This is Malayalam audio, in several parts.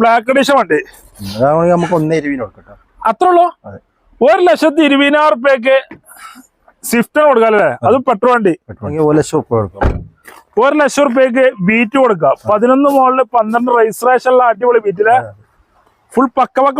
ബ്ലാക്ക് എഡിഷൻ വണ്ടി. നമുക്ക് ഒന്നേ ഇരുപതിന് കൊടുക്കട്ടോ. അത്ര ഉള്ളൂ. ഒരു ലക്ഷത്തി ഇരുപതിനായിരം റുപ്യക്ക് സ്വിഫ്റ്റ് കൊടുക്കാം അല്ലേ അത്. പെട്രോൾ വണ്ടി. ഒരു ലക്ഷം റുപ്യ കൊടുക്കാം. ഒരു ലക്ഷം റുപ്യക്ക് ബീറ്റ് കൊടുക്കാം. പതിനൊന്ന് മോളിൽ പന്ത്രണ്ട് രജിസ്ട്രേഷൻ ഉള്ള അടിപൊളി ബീറ്റിലെ ഫുൾ പക്ക പക്ക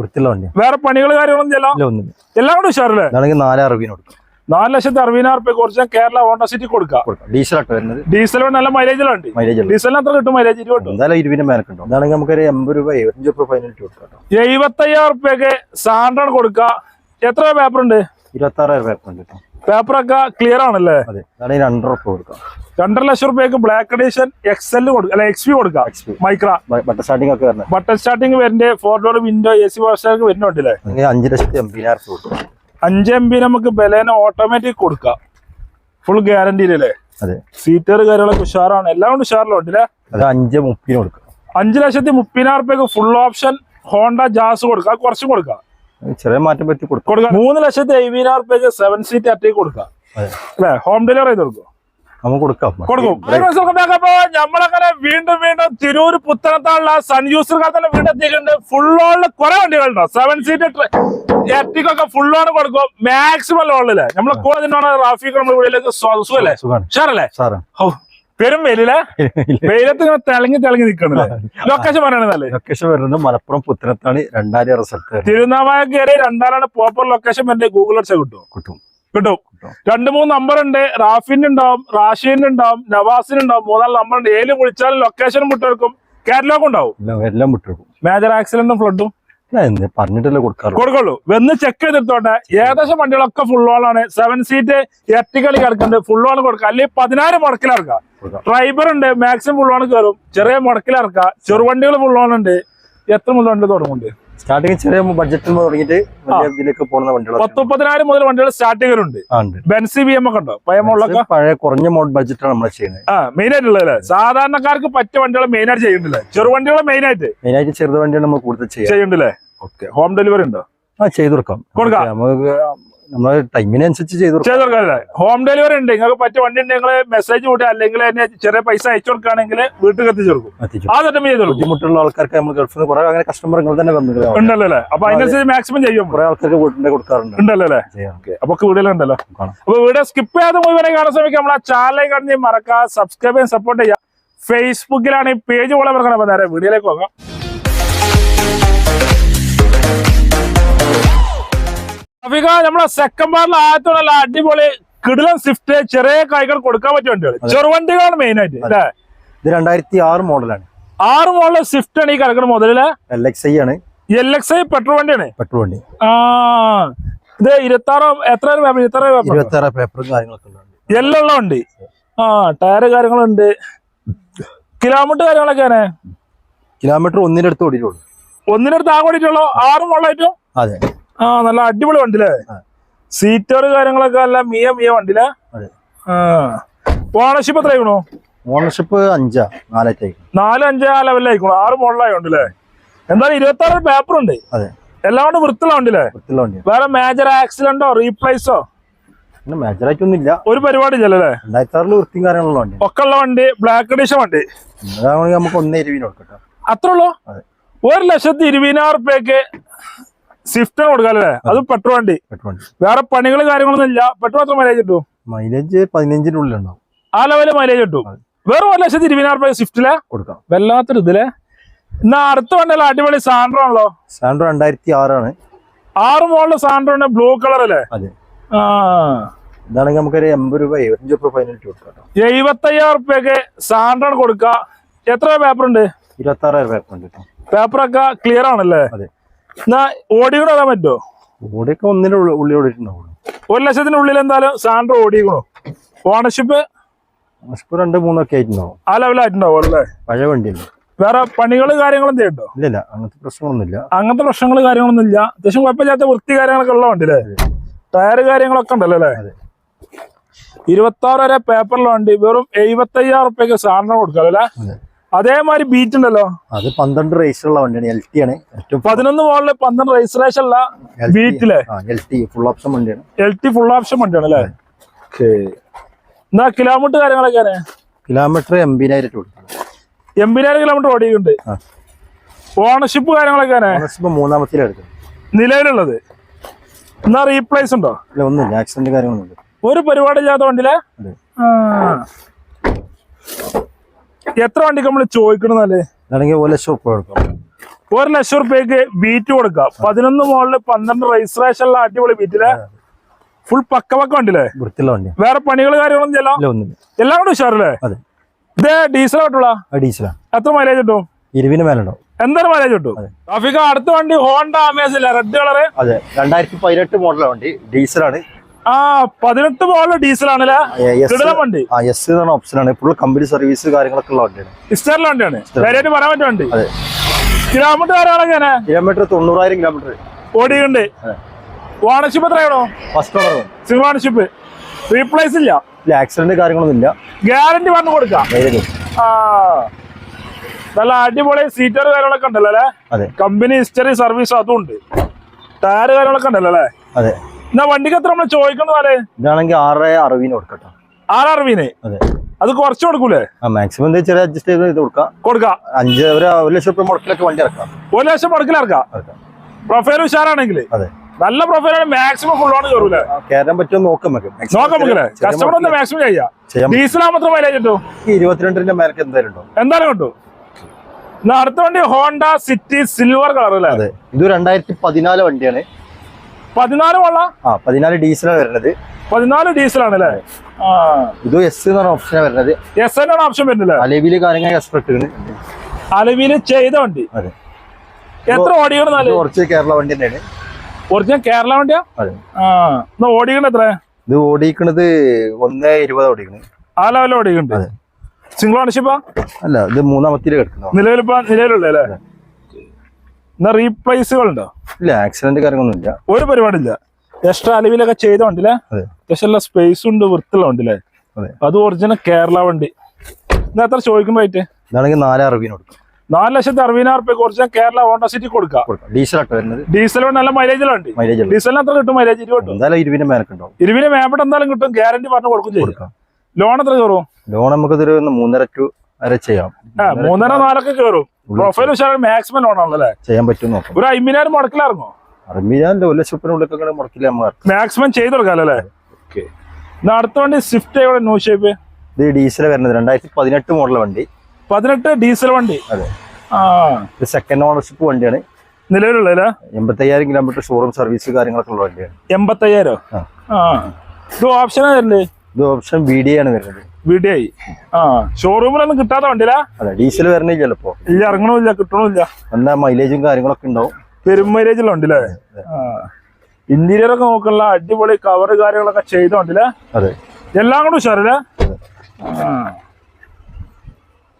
വൃത്തിയുള്ള വേറെ പണികൾ കാര്യങ്ങളൊന്നും എല്ലാം കൂടെ ഉഷാറല്ലേ? നാലായിരം റുപ്യ കൊടുക്കാം. നാല് ലക്ഷത്തി അറുപതിനായിരം റുപ്യ കുറച്ച് കേരള ഹോണ്ട സിറ്റി കൊടുക്കാം. ഡീസൽ വരുന്നത്. ഡീസൽ നല്ല മൈലേജിലുണ്ട് ഡീസലിന് അത്ര കിട്ടും മൈലേജ് ഇരുപത് എന്തായാലും ഇരുപതിന് ഇതാണെങ്കിൽ നമുക്കൊരു എൺപത് രൂപ എഴുപത്തഞ്ച് രൂപ ഫൈനലിറ്റി കൊടുക്കാം എഴുപത്തയ്യായിരം റുപ്യക്ക് സാൻഡ്രാണ് കൊടുക്കുക. എത്ര പേപ്പർ ഉണ്ട്? ഇരുപത്തി ആറായിരം പേപ്പർ ഉണ്ട് പേപ്പറൊക്കെ ക്ലിയർ ആണല്ലേ? രണ്ടര ഉറുപ്പ കൊടുക്കാം. രണ്ടര ലക്ഷം റുപ്യക്ക് ബ്ലാക്ക് എഡീഷൻ എക്സ് എൽ കൊടുക്കാം അല്ലെ എക്സ് പി കൊടുക്കാം. മൈക്ര ബട്ടർ സ്റ്റാർട്ടിംഗ് ഒക്കെ വരുന്നത് ബട്ടൺ സ്റ്റാർട്ടിംഗ് വരുന്നുണ്ട് four door window A C വാഷർക്ക് വരുന്നുണ്ടല്ലേ അഞ്ച് ലക്ഷത്തി എൺപതിനായിരം രൂപ കൊടുക്കാം. അഞ്ച് എം ബി നമുക്ക് ബലേന ഓട്ടോമാറ്റിക് കൊടുക്കാം. ഫുൾ ഗ്യാരണ്ടിയിലല്ലേ അതെ. സീറ്റർ കാര്യങ്ങളൊക്കെ ഉഷാറാണ്. എല്ലാം കൊണ്ട് ഉഷാറിലുണ്ടല്ലേ? അത് അഞ്ച് മുപ്പതിന് കൊടുക്കാം. അഞ്ച് ലക്ഷത്തി മുപ്പതിനായിരം റുപ്യക്ക് ഫുൾ ഓപ്ഷൻ ഹോണ്ട ജാസ് കൊടുക്കാം. കുറച്ചും കൊടുക്കാം. ചെറിയ മാറ്റം പറ്റി കൊടുക്കാം. മൂന്ന് ലക്ഷത്തി എഴുപതിനായിരം റുപ്യക്ക് സെവൻ സീറ്റ് അറ്റേക്ക് കൊടുക്കാം. അല്ലെ? ഹോം ഡെലിവറി ചെയ്ത് കൊടുക്കും നമുക്ക് കൊടുക്കാം. കൊടുക്കും. നമ്മളങ്ങനെ വീണ്ടും വീണ്ടും തിരൂർ പുത്തനത്താളുള്ള സൺ യൂസർ തന്നെ വീണ്ടും എത്തിയിട്ടുണ്ട്. ഫുൾ ഓണിൽ കുറെ വണ്ടികളുണ്ടോ സെവൻ സീറ്റ് എർട്ടിക്കൊക്കെ ഫുൾ ഓൺ കൊടുക്കും. മാക്സിമം ഓണിൽ നമ്മളെ കൂടെ തന്നെയാണ് റാഫിക്ക് നമ്മുടെ വീട്ടിലേക്ക് സുഖല്ലേ? ഷാറല്ലേ പെരും വെയിലേ വെയിലത്ത് ഇങ്ങനെ തിളങ്ങി തിളങ്ങി നിക്കണല്ലേ? ലൊക്കേഷൻ പറയണതല്ലേ ലൊക്കേഷൻ വരുന്നത് മലപ്പുറം പുത്തനത്താണ് രണ്ടായിരം റിസൾട്ട് തിരുനാവായ കയറി രണ്ടാലാണ് പ്രോപ്പർ ലൊക്കേഷൻ എന്റെ ഗൂഗിൾ അടിച്ചാൽ കിട്ടും കിട്ടും. കിട്ടും. രണ്ട് മൂന്ന് നമ്പർ ഉണ്ട്. റാഫിന്റെ ഉണ്ടാവും റാഷിന്റെ ഉണ്ടാവും നവാസിന് ഉണ്ടാവും. മൂന്നാൽ നമ്പർ ഉണ്ട്. ഏൽ വിളിച്ചാൽ ലൊക്കേഷൻ വിട്ടെടുക്കും കാറ്റലോഗ് ഉണ്ടാവും എല്ലാം വിട്ടെടുക്കും മേജർ ആക്സിഡന്റും ഫ്ലഡും പറഞ്ഞിട്ടല്ലേ കൊടുക്കാറ് കൊടുക്കുള്ളൂ. വന്ന് ചെക്ക് ചെയ്തെടുത്തോട്ടെ ഏകദേശം വണ്ടികളൊക്കെ ഫുൾ ആണ്. സെവൻ സീറ്റ് എട്ടിക്കളി കിടക്കുന്നുണ്ട്. ഫുൾ ഓൺ കൊടുക്കുക അല്ലെങ്കിൽ പതിനായിരം മുടക്കിലിറക്കുക ഡ്രൈവർ ഉണ്ട്. മാക്സിമം ഫുൾ ഓൺ കയറും ചെറിയ മുടക്കിലിറക്കുക ചെറുവണ്ടികൾ ഫുൾ ഓൺ ഉണ്ട്. എത്ര മുതൽ വണ്ടി തുടങ്ങുന്നുണ്ട്? സ്റ്റാർട്ടിങ് ചെറിയ ബഡ്ജറ്റിൽ തുടങ്ങിയിട്ട് ഇതിലേക്ക് പോകുന്ന വണ്ടികൾ പത്ത് മുപ്പതിനായിരം മുതൽ വണ്ടികൾ സ്റ്റാർട്ടിങ്ങിലുണ്ട്. ബെൻസി ബി എം ഒക്കെ ഉണ്ടോ? പയമോളൊക്കെ പഴയ കുറഞ്ഞ ബഡ്ജറ്റാണ് നമ്മൾ ചെയ്യുന്നത്. മെയിൻ ആയിട്ടുള്ളതല്ലേ സാധാരണക്കാർക്ക് പറ്റിയ വണ്ടികൾ മെയിൻ ആയിട്ട് ചെയ്യുന്നില്ലേ ചെറുവണ്ടികൾ മെയിൻ ആയിട്ട് മെയിനായിട്ട് ചെറുത് വണ്ടികൾ നമ്മൾ കൂടുതൽ ചെയ്യുന്നുണ്ടല്ലേ? ഓക്കെ. ഹോം ഡെലിവറി ഉണ്ടോ? ആ ചെയ്തു കൊടുക്കാം. കൊടുക്കാം. നമുക്ക് നമ്മളെ ടൈമിനനുസരിച്ച് ചെയ്തു ചെയ്ത് ഹോം ഡെലിവറി ഉണ്ട്. നിങ്ങൾക്ക് പറ്റിയ വണ്ടി ഉണ്ട് നിങ്ങൾ മെസ്സേജ് കൂട്ടി അല്ലെങ്കിൽ ചെറിയ പൈസ അയച്ചു കൊടുക്കുകയാണെങ്കിൽ വീട്ടിൽ എത്തിച്ചു കൊടുക്കും. ആ സെറ്റപ്പ് ചെയ്തു ബുദ്ധിമുട്ടുള്ള ആൾക്കാർക്ക് നമ്മൾ ഗൾഫിൽ നിന്ന് കുറെ അങ്ങനെ കസ്റ്റമറുകൾ തന്നെ വന്നു ഉണ്ടല്ലോ അല്ലേ അപ്പൊ അതിനനുസരിച്ച് മാക്സിമം ചെയ്യും. കുറെ ആൾക്കാർക്ക് വീട്ടിൽ കൊടുക്കാറുണ്ട്. ഉണ്ടല്ലോ അല്ലേ അപ്പൊ വീടുകളുണ്ടല്ലോ. അപ്പൊ വീഡിയോ സ്കിപ്പ് ചെയ്യാതെ മുഴുവനെ കാണാൻ ശ്രമിക്കാം നമ്മളാ ചാനലിൽ കണ്ടി മറക്കാം സബ്സ്ക്രൈബ് ചെയ്യാൻ സപ്പോർട്ട് ചെയ്യാം ഫേസ്ബുക്കിലാണ് ഈ പേജ് പോലെ മറക്കണം അപ്പൊ നേരെ വീഡിയോയിലേക്ക് പോകാം. അഫിക നമ്മളെ സെക്കൻഡ് പാർട്ടിൽ ആദ്യത്തോടെ അടിപൊളി കിടിലൻ സ്വിഫ്റ്റ് ചെറിയ കായ്കൾ കൊടുക്കാൻ പറ്റിയ വണ്ടികൾ ചെറുവണ്ടികളാണ് മെയിൻ ആയിട്ട് അല്ലേ? ഇത് രണ്ടായിരത്തി ആറ് മോഡലാണ്. ആറ് മോഡൽ സ്വിഫ്റ്റ് ആണ് ഈ കിടക്കുന്ന മുതലിൽ എൽ എക്സ് ഐ ആണ്. എൽ എക്സ് ഐ പെട്രോൾ വണ്ടിയാണ്. പെട്രോൾ വണ്ടി. ആ ഇത് ഇരുപത്തി ആറ് എത്ര പേപ്പർ ഇരുപത്തി ആറ് പേപ്പർ ഇരുപത്തി ആറ് പേപ്പറും കാര്യങ്ങളൊക്കെ ഉണ്ട് എല്ലാം ഉള്ള വണ്ടി. ആ ടയർ കാര്യങ്ങളുണ്ട്. കിലോമീറ്റർ കാര്യങ്ങളൊക്കെയാണ് കിലോമീറ്റർ ഒന്നിനടുത്ത് ഓടിയിട്ടുള്ളൂ. ഒന്നിനടുത്ത് ആകെ ഓടിയിട്ടുള്ളൂ. ആറ് മോഡലായിട്ടും? അതെ. ആ നല്ല അടിപൊളി വണ്ടിയില്ലേ. സീറ്റർ കാര്യങ്ങളൊക്കെ നല്ല മിയ മിയ വണ്ടിയില്ലേ ഓണർഷിപ്പ് എത്ര ആയിക്കണോ? ഓണർഷിപ്പ് അഞ്ചാ നാലായിട്ടായി. നാല് അഞ്ച് ആ ആറ് ആറ് മോഡലായോണ്ടല്ലേ? എന്തായാലും ഇരുപത്തി ആറ് പേപ്പർ ഉണ്ട് എല്ലാം കൊണ്ട് വൃത്തിയുള്ള വണ്ടിയില്ലേ വണ്ടി വേറെ മേജർ ആക്സിഡന്റോ റീപ്ലേസോ പിന്നെ മേജറായിട്ടൊന്നും ഇല്ല ഒരു പരിപാടി ഇല്ലല്ലേ രണ്ടായിരത്തി ആറിൽ വൃത്തിയും കാര്യങ്ങളുള്ള വണ്ടി ഒക്കെ ഉള്ള വണ്ടി ബ്ലാക്ക് അഡീഷൻ വണ്ടി. നമുക്ക് ഒന്നേ ഇരുപതിന് കൊടുക്കട്ടോ അത്രേ ഉള്ളൂ? അതെ. ഒരു ലക്ഷത്തി ഇരുപതിനായിരം റുപ്യക്ക് സ്വിഫ്റ്റ് കൊടുക്കാല്ലേ? അത്. പെട്രോൾ വണ്ടി. വേറെ പണികൾ കാര്യങ്ങളൊന്നും ഇല്ല. പെട്രോൾ എത്ര മൈലേജ് കിട്ടും മൈലേജ് പതിനഞ്ചിന്റെ ഉള്ളിൽ ഉണ്ടാവും ആ ലെവൽ മൈലേജ് കിട്ടും. വേറെ ഒരു ലക്ഷത്തി ഇരുപതിനായിരം രൂപ സ്വിഫ്റ്റിലെ കൊടുക്കാം. വല്ലാത്തൊരു ഇതിലെ. എന്നാ അടുത്ത വണ്ടിയല്ല അടിപൊളി സാൻഡ്രോ ആണല്ലോ. സാൻഡ്രോ രണ്ടായിരത്തി ആറാണ് ആറ് മോളിലെ സാൻഡ്രോ ഉണ്ട് ബ്ലൂ കളർ അല്ലേ? അതെ. ആ. ഇതാണെങ്കിൽ നമുക്കൊരു എൺപത് രൂപ എഴുപത്തഞ്ച് രൂപ ഫൈനലിറ്റി കൊടുക്കാം എഴുപത്തയ്യായിരം റുപ്യക്ക് സാൻഡ്രോ കൊടുക്ക. എത്ര പേപ്പർ ഉണ്ട്? ഇരുപത്തി ആറായിരം പേപ്പർ ഉണ്ട് പേപ്പറൊക്കെ ക്ലിയർ ആണല്ലേ? അതെ. എന്നാ ഓടിക്കണോ പറ്റുമോ ഓടിയൊക്കെ ഒന്നിന്റെ ഉള്ളിൽ ഉള്ളി ഓടിയിട്ടുണ്ടാവുള്ളൂ. ഒരു ലക്ഷത്തിന്റെ ഉള്ളിൽ എന്തായാലും സാൻഡ്രോ ഓടിക്കണോ ഓണർഷിപ്പ് ഓണർഷിപ്പ് രണ്ട് മൂന്നൊക്കെ ആയിട്ടുണ്ടാവും. ആ ലെവലായിട്ടുണ്ടാവും അല്ലേ? പഴയ വണ്ടിയല്ലേ? വേറെ പണികൾ കാര്യങ്ങളും ചെയ്യണ്ടോ ഇല്ല അങ്ങനത്തെ പ്രശ്നങ്ങളൊന്നുമില്ല. അങ്ങനത്തെ പ്രശ്നങ്ങൾ കാര്യങ്ങളൊന്നും ഇല്ല. അത്യാവശ്യം കുഴപ്പമില്ലാത്ത വൃത്തി കാര്യങ്ങളൊക്കെ ഉള്ള വണ്ടി അല്ലേ ടയർ കാര്യങ്ങളൊക്കെ ഉണ്ടല്ലോ അല്ലേ? അതെ. ഇരുപത്തി ആറ് വരെ പേപ്പറിലെ വണ്ടി. വെറും എഴുപത്തി അയ്യായിരം റുപ്യക്ക് സാധനം കൊടുക്കാം അല്ലേ? അതെ. അതേമാതിരി ബീറ്റ് ഉണ്ടല്ലോ. അത് പന്ത്രണ്ട് റേസുള്ള വണ്ടിയാണ് എൽ ടി ആണ്. പതിനൊന്ന് മോളിൽ പന്ത്രണ്ട് രജിസ്ട്രേഷൻ ഉള്ള ബീറ്റിലെ എൽ ടി ഫുൾ ഓപ്ഷൻ വണ്ടിയാണ്. എൽ ടി ഫുൾ ഓപ്ഷൻ വണ്ടിയാണ് അല്ലേ? എന്നാ കിലോമീറ്റർ കാര്യങ്ങളൊക്കെ കിലോമീറ്റർ എൺപതിനായിരം എൺപതിനായിരം കിലോമീറ്റർ ഓടിയിട്ടുണ്ട്. ഓണർഷിപ്പ് കാര്യങ്ങളൊക്കെ ഓണർഷിപ്പ് മൂന്നാമത്തെ നിലവിലുള്ളത്. എന്നാ റീപ്ലേസ് ഉണ്ടോ? ഇല്ല ഒന്നുമില്ല. ആക്സിഡന്റ് കാര്യങ്ങളൊന്നും ഒരു പരിപാടി ഇല്ലാത്ത വണ്ടിയിലെ ആ. എത്ര വണ്ടിക്ക് നമ്മൾ ചോദിക്കണമെന്നല്ലേ ഒരു ലക്ഷം ഉറുപ്പ കൊടുക്കാം. ഒരു ലക്ഷം റുപ്യക്ക് ബീറ്റ് കൊടുക്കാം. പതിനൊന്ന് മോളിൽ പന്ത്രണ്ട് രജിസ്ട്രേഷൻ ഉള്ള അടിപൊളി ബീറ്റിലെ ഫുൾ പക്ക പക്ക വണ്ടിയില്ലേ? വൃത്തിയുള്ള വണ്ടി. വേറെ പണികൾ കാര്യങ്ങളൊന്നും എല്ലാം കൂടെ ഉഷാറല്ലേ? അതെ. ഇത് ഡീസൽ ഡീസലാണ് എത്ര മൈലേജ് കിട്ടും? ഇരുവിന് മേലുണ്ടാവും എന്തായാലും മൈലേജ് കിട്ടും? അടുത്ത വണ്ടി ഹോണ്ട അമേസ് റെഡ് കളറ് അതെ. രണ്ടായിരത്തി പതിനെട്ട് മോഡലാണ് വണ്ടി. ഡീസലാണ് ആ പതിനെട്ട് മോളിൽ ഡീസൽ ആണല്ലേ? വണ്ടി? ആ എസ് എന്ന് പറഞ്ഞ ഓപ്ഷനാണ് ഫുൾ കമ്പനി സർവീസ് കാര്യങ്ങളൊക്കെ ഉള്ള വണ്ടിയാണ്. ഇസ്റ്ററിലെ വണ്ടിയാണ് ധൈര്യമായിട്ട് പറയാൻ പറ്റിയ വണ്ടി? കിലോമീറ്റർ എങ്ങനെ കിലോമീറ്റർ തൊണ്ണൂറായിരം കിലോമീറ്റർ ഓടിയുണ്ട് ഓണർഷിപ്പ് എത്രയാണോ? First owner single ownership replace ഇല്ല. ഇല്ല ആക്സിഡന്റ് കാര്യങ്ങളൊന്നും ഇല്ല. ഗ്യാരണ്ടി പറഞ്ഞു കൊടുക്കാം? ആ. നല്ല അടിപൊളി സീറ്റർ കാര്യങ്ങളൊക്കെ ഉണ്ടല്ലോ അല്ലേ? കമ്പനി ഹിസ്റ്ററി സർവീസ് അതും ഉണ്ട്. ടയർ കാര്യങ്ങളൊക്കെ ഉണ്ടല്ലോ അല്ലേ? അതെ. എന്നാ വണ്ടിക്ക് എത്ര നമ്മൾ ആരെ? ഇതാണെങ്കിൽ ആറ് അറുപതിന് ആറ് ആററിവിന് അതെ. അത് കുറച്ച് കൊടുക്കൂലേ? മാക്സിമം എന്താ ചെറിയ അഡ്ജസ്റ്റ് ചെയ്ത് ഇത് കൊടുക്കാം. കൊടുക്കാം. അഞ്ച് ഒരു ലക്ഷം രൂപ മുടക്കിലൊക്കെ വണ്ടി ഇറക്കാം. ഒരു ലക്ഷം മുടക്കിലിറക്കാം ഇറക്കാം. പ്രൊഫൈൽ ഉഷാറാണെങ്കിൽ. അതെ. നല്ല പ്രൊഫൈലാണ് മാക്സിമം ഫുൾ ആണ് കയറൂലേ കയറാൻ പറ്റുമോ നോക്കാം നോക്കാം കസ്റ്റമർ ഒന്ന് മാക്സിമം ചെയ്യാം. ഡീസൽ മാത്രം മൈലേജ് കിട്ടും? ഇരുപത്തിരണ്ടിന്റെ മേലക്ക് എന്തായാലും ഉണ്ടോ? എന്തായാലും കിട്ടും. അടുത്ത വണ്ടി ഹോണ്ട സിറ്റി സിൽവർ കളർ അല്ലേ? അതെ. ഇത് രണ്ടായിരത്തി പതിനാല് വണ്ടിയാണ്. പതിനാല് വള്ള? ആ പതിനാല് ഡീസലാണ് വരുന്നത്. പതിനാല് ഡീസലാണ് അല്ലേ? ഇത് എസ് എന്ന് പറഞ്ഞ ഓപ്ഷനാണ് വരുന്നത്. എസ് എന്നാണ് ഓപ്ഷൻ വരുന്നില്ലേ അലവിൽ കാര്യങ്ങൾ എക്സ്പെർട്ട് അലവിൽ ചെയ്ത വണ്ടി. എത്ര ഇത് കുറച്ച് കേരള വണ്ടി തന്നെയാണ്. ഒറിജിനൽ കേരള വണ്ടിയാ? ആ. എന്നാ ഓടിക്കണ എത്ര? ഇത് ഓടിക്കണത് ഒന്ന് ഇരുപത് ഓടിക്കണ. ആ ലെവലിൽ ഓടിക്കണ്ട്. സിംഗിൾ ഓണർഷിപ്പാ അല്ല ഇത് മൂന്നാമത്തിൽ കിടക്കുന്നു. നിലവിലിപ്പോ നിലവിലുള്ള അല്ലേ എന്നാ റീപ്ലേസുകൾ ഉണ്ടോ ഇല്ല ആക്സിഡന്റ് കാര്യങ്ങളൊന്നും ഇല്ല ഒരു പരിപാടിയില്ല. എക്സ്ട്രാ അലവിലൊക്കെ ചെയ്ത വണ്ടില്ലേ അതെ. അത്യാവശ്യം സ്പേസ് ഉണ്ട് വൃത്തിയുള്ള വണ്ടില്ലേ അതെ. ഒറിജിനൽ കേരള വണ്ടി. ഇന്ന് എത്ര ചോദിക്കും റേറ്റ് ഇതാണെങ്കിൽ നാല് അറുപതിന് കൊടുക്കാം. നാല് ലക്ഷത്തി അറുപതിനായിരം റുപ്യ ഒറിജിനൽ കേരള ഹോണ്ട സിറ്റി കൊടുക്കാം. ഡീസൽ വരുന്നത് ഡീസൽ വണ്ടി നല്ല മൈലേജിലുള്ള വണ്ടി. മൈലേജ് ഡീസലിന് എത്ര കിട്ടും? മൈലേജ് ഇരുപത് കിട്ടും. എന്തായാലും മേപ്പെട്ട് എന്തായാലും കിട്ടും. ഗ്യാരണ്ടി പറഞ്ഞു കൊടുക്കും ചെയ്യും. ലോൺ എത്ര കയറും? ലോൺ നമുക്കിതൊരു മൂന്നര ടു വരെ ചെയ്യാം. മൂന്നര നാലൊക്കെ കയറും പ്രൊഫൈൽ ഉഷാറാണ് മാക്സിമം ലോൺ ആണല്ലേ ചെയ്യാൻ പറ്റും നോക്കാം. ഒരു അമ്പതിനായിരം മുടക്കിലിറങ്ങോ അമ്പതിനായിരം ഒരു ലക്ഷത്തിനുള്ളിലൊക്കെ മുടക്കില്ല മാക്സിമം ചെയ്ത് കൊടുക്കാമല്ലോ ഓക്കെ. അടുത്ത വണ്ടി സ്വിഫ്റ്റ് എവിടെ ന്യൂ ഷേപ്പ് ഇത് ഡീസൽ വരുന്നത്. രണ്ടായിരത്തി പതിനെട്ട് മോഡൽ വണ്ടി. പതിനെട്ട് ഡീസൽ വണ്ടി. അതെ. ആ. ഇത് സെക്കൻഡ് ഓണർഷിപ്പ് വണ്ടിയാണ്. നിലവിലുള്ള എൺപത്തയ്യായിരം കിലോമീറ്റർ ഷോറൂം സർവീസ് കാര്യങ്ങളൊക്കെ ഉള്ള വണ്ടിയാണ്. എൺപത്തയ്യായിരം? ഇത് ഓപ്ഷൻ ഇത് ഓപ്ഷൻ ബി ഡി ആണ് വരുന്നത്. വിടിയായി. ആ ഷോറൂമിലൊന്നും കിട്ടാത്ത വണ്ടിയിലാ? അതെ ഡീസൽ വരണില്ലല്ലോ ഇപ്പൊ. ഇല്ല ഇറങ്ങണമില്ല കിട്ടണമില്ല. എന്നാ മൈലേജും കാര്യങ്ങളൊക്കെ ഉണ്ടാവും. പെരും മൈലേജുള്ള ഉണ്ടല്ലേ ഇന്റീരിയർ ഒക്കെ നോക്കണല്ല അടിപൊളി കവർ കാര്യങ്ങളൊക്കെ ചെയ്ത വണ്ടിയിലെ? അതെ. എല്ലാം കൂടെ ഉഷാറല്ലേ?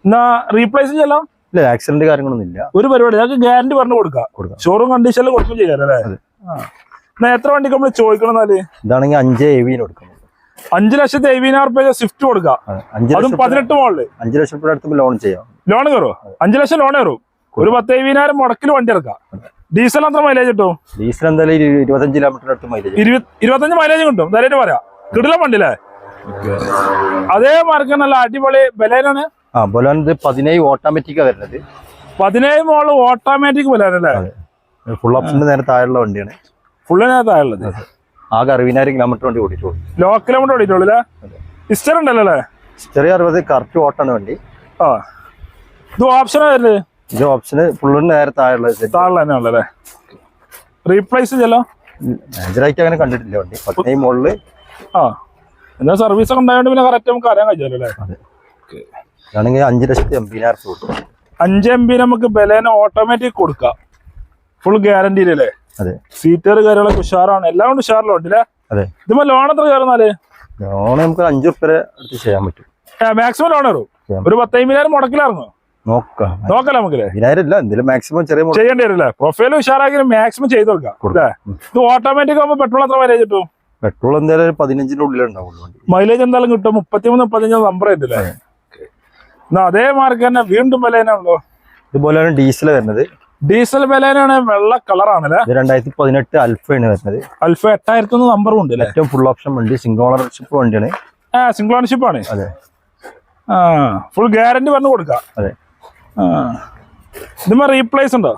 എന്നാ റീപ്ലേസ് ചെയ്യலாம் ഇല്ല ആക്സിഡന്റ് കാര്യങ്ങളൊന്നും ഇല്ല. ഒരു പരിപാടി ഞങ്ങൾക്ക് ഗ്യാരണ്ടി പറഞ്ഞു കൊടുക്കാം. കൊടുക്കാം. ഷോറൂം കണ്ടീഷനിൽ കൊടുക്കും ചെയ്യാറല്ലേ എന്നാ എത്ര വണ്ടിക്ക് നമ്മൾ ചോദിക്കണം എന്നാൽ? ഇതാണെങ്കിൽ അഞ്ച് എവിന് കൊടുക്കാം അഞ്ചു ലക്ഷത്തി എഴുപതിനായിരം റുപ്യ സ്വിഫ്റ്റ് കൊടുക്കാം. അതെ. പതിനെട്ട് മോളിൽ. അഞ്ച് ലക്ഷം രൂപ അടുത്ത് ലോൺ ചെയ്യാം? ലോൺ കയറും? അഞ്ചു ലക്ഷം ലോൺ കയറും. ഒരു പത്ത് എഴുപതിനായിരം മുടക്കിൽ വണ്ടി ഇറക്കാം ഡീസൽ അത്ര മൈലേജ് കിട്ടും? ഡീസൽ എന്തായാലും ഇരു- ഇരുപത്തഞ്ച് കിലോമീറ്റർ അടുത്ത് മൈലേജ് ഇരുപത് ഇരുപത്തഞ്ച് മൈലേജ് കിട്ടും. ധൈര്യമായിട്ട് പറയാം. കിടിലം വണ്ടിയില്ലേ? അതേ മാർക്ക നല്ല അടിപൊളി ബലേനാണ്. ആ ബൊലോൻ ഇത് പതിനേഴ് ഓട്ടോമാറ്റിക്കാ വരുന്നത്. പതിനേഴ് മോൾ ഓട്ടോമാറ്റിക് ബലേനല്ലേ ഫുൾ ഓപ്ഷന്റെ നേരെ താഴെയുള്ള വണ്ടിയാണ്. ഫുള്ളിനകത്തായുള്ളത് ആകെ അറുപതിനായിരം കിലോമീറ്റർ വണ്ടി ഓടിച്ചോളൂ ലോ കിലോമീറ്റർ ഓടിയിട്ടുള്ളൂ അല്ലേ? ഹിസ്റ്റർ ഉണ്ടല്ലോ അല്ലേ? ചെറിയ അറുപത് കറക്റ്റ് ഓട്ടാണ് വണ്ടി. ആ. ഇത് ഓപ്ഷനാ വരുന്നത്? ഇത് ഓപ്ഷൻ ഫുള്ളിന് നേരെ താഴെ തന്നെ ഉള്ളല്ലേ റീപ്ലേസ് ചെയ്യല്ലോ മേജറായിട്ട് അങ്ങനെ കണ്ടിട്ടില്ല വണ്ടി. പതിനേഴ് മുകളിൽ. ആ. എന്നാ സർവീസ് ഒക്കെ ഉണ്ടായതുകൊണ്ട് പിന്നെ കറക്റ്റ് നമുക്ക് അറിയാൻ കഴിയുമല്ലോ അല്ലേ? ആണെങ്കിൽ അഞ്ച് ലക്ഷത്തി എൺപതിനായിരം രൂപ കൊടുക്കും. അഞ്ച് എം ബി നമുക്ക് ബലേനെ ഓട്ടോമാറ്റിക് കൊടുക്കാം. ഫുൾ ഗ്യാരണ്ടിയിലല്ലേ അതെ. സീറ്റർ കാര്യങ്ങളൊക്കെ ഉഷാറാണ്. എല്ലാം കൊണ്ട് ഉഷാറിലും ഉണ്ടല്ലേ അതെ. ഇതുമ്പോ ലോൺ എത്ര കയറുന്നാൽ ലോൺ നമുക്ക് അഞ്ചു വരെ അടുത്ത് ചെയ്യാൻ പറ്റും. മാക്സിമം ലോൺ വരും. ഒരു പത്തൈമ്പതിനായിരം മുടക്കിലിറങ്ങും നോക്കാം. നോക്കാം നമുക്കല്ലേ ഇല്ല എന്തെങ്കിലും മാക്സിമം ചെറിയ ചെയ്യേണ്ടി വരില്ലേ പ്രൊഫൈൽ ഉഷാറാക്കി മാക്സിമം ചെയ്ത് കൊടുക്കാം. ഇത് ഓട്ടോമാറ്റിക് ആകുമ്പോൾ പെട്രോൾ എത്ര മൈലേജ് കിട്ടും? പെട്രോൾ എന്തായാലും ഒരു പതിനഞ്ചിന്റെ ഉള്ളിലുണ്ടാവുള്ളൂ മൈലേജ് എന്തായാലും കിട്ടും. മുപ്പത്തിമൂന്ന് മുപ്പത്തഞ്ച് നമ്പർ ആയിട്ടില്ലേ എന്നാ അതേ മാർക്ക് തന്നെ വീണ്ടും ബലേനാണല്ലോ ഇതുപോലെയാണ് ഡീസൽ വരുന്നത്. ഡീസൽ ബലേനാണ് വെള്ള കളറാണല്ലേ? ഇത് രണ്ടായിരത്തി പതിനെട്ട് അൽഫയാണ് വരുന്നത്. അൽഫ എട്ടായിരത്തി ഒന്ന് നമ്പറും ഉണ്ട് ഏറ്റവും ഫുൾ ഓപ്ഷൻ വണ്ടി സിംഗിൾ ഓണർഷിപ്പ് വണ്ടിയാണ്. ആ സിംഗിൾ ഓണർഷിപ്പ് ആണ്. അതെ. ആ ഫുൾ ഗ്യാരണ്ടി പറഞ്ഞു കൊടുക്കാം. അതെ. ആ. ഇതുമ്മ റീപ്ലേസ് ഉണ്ടോ?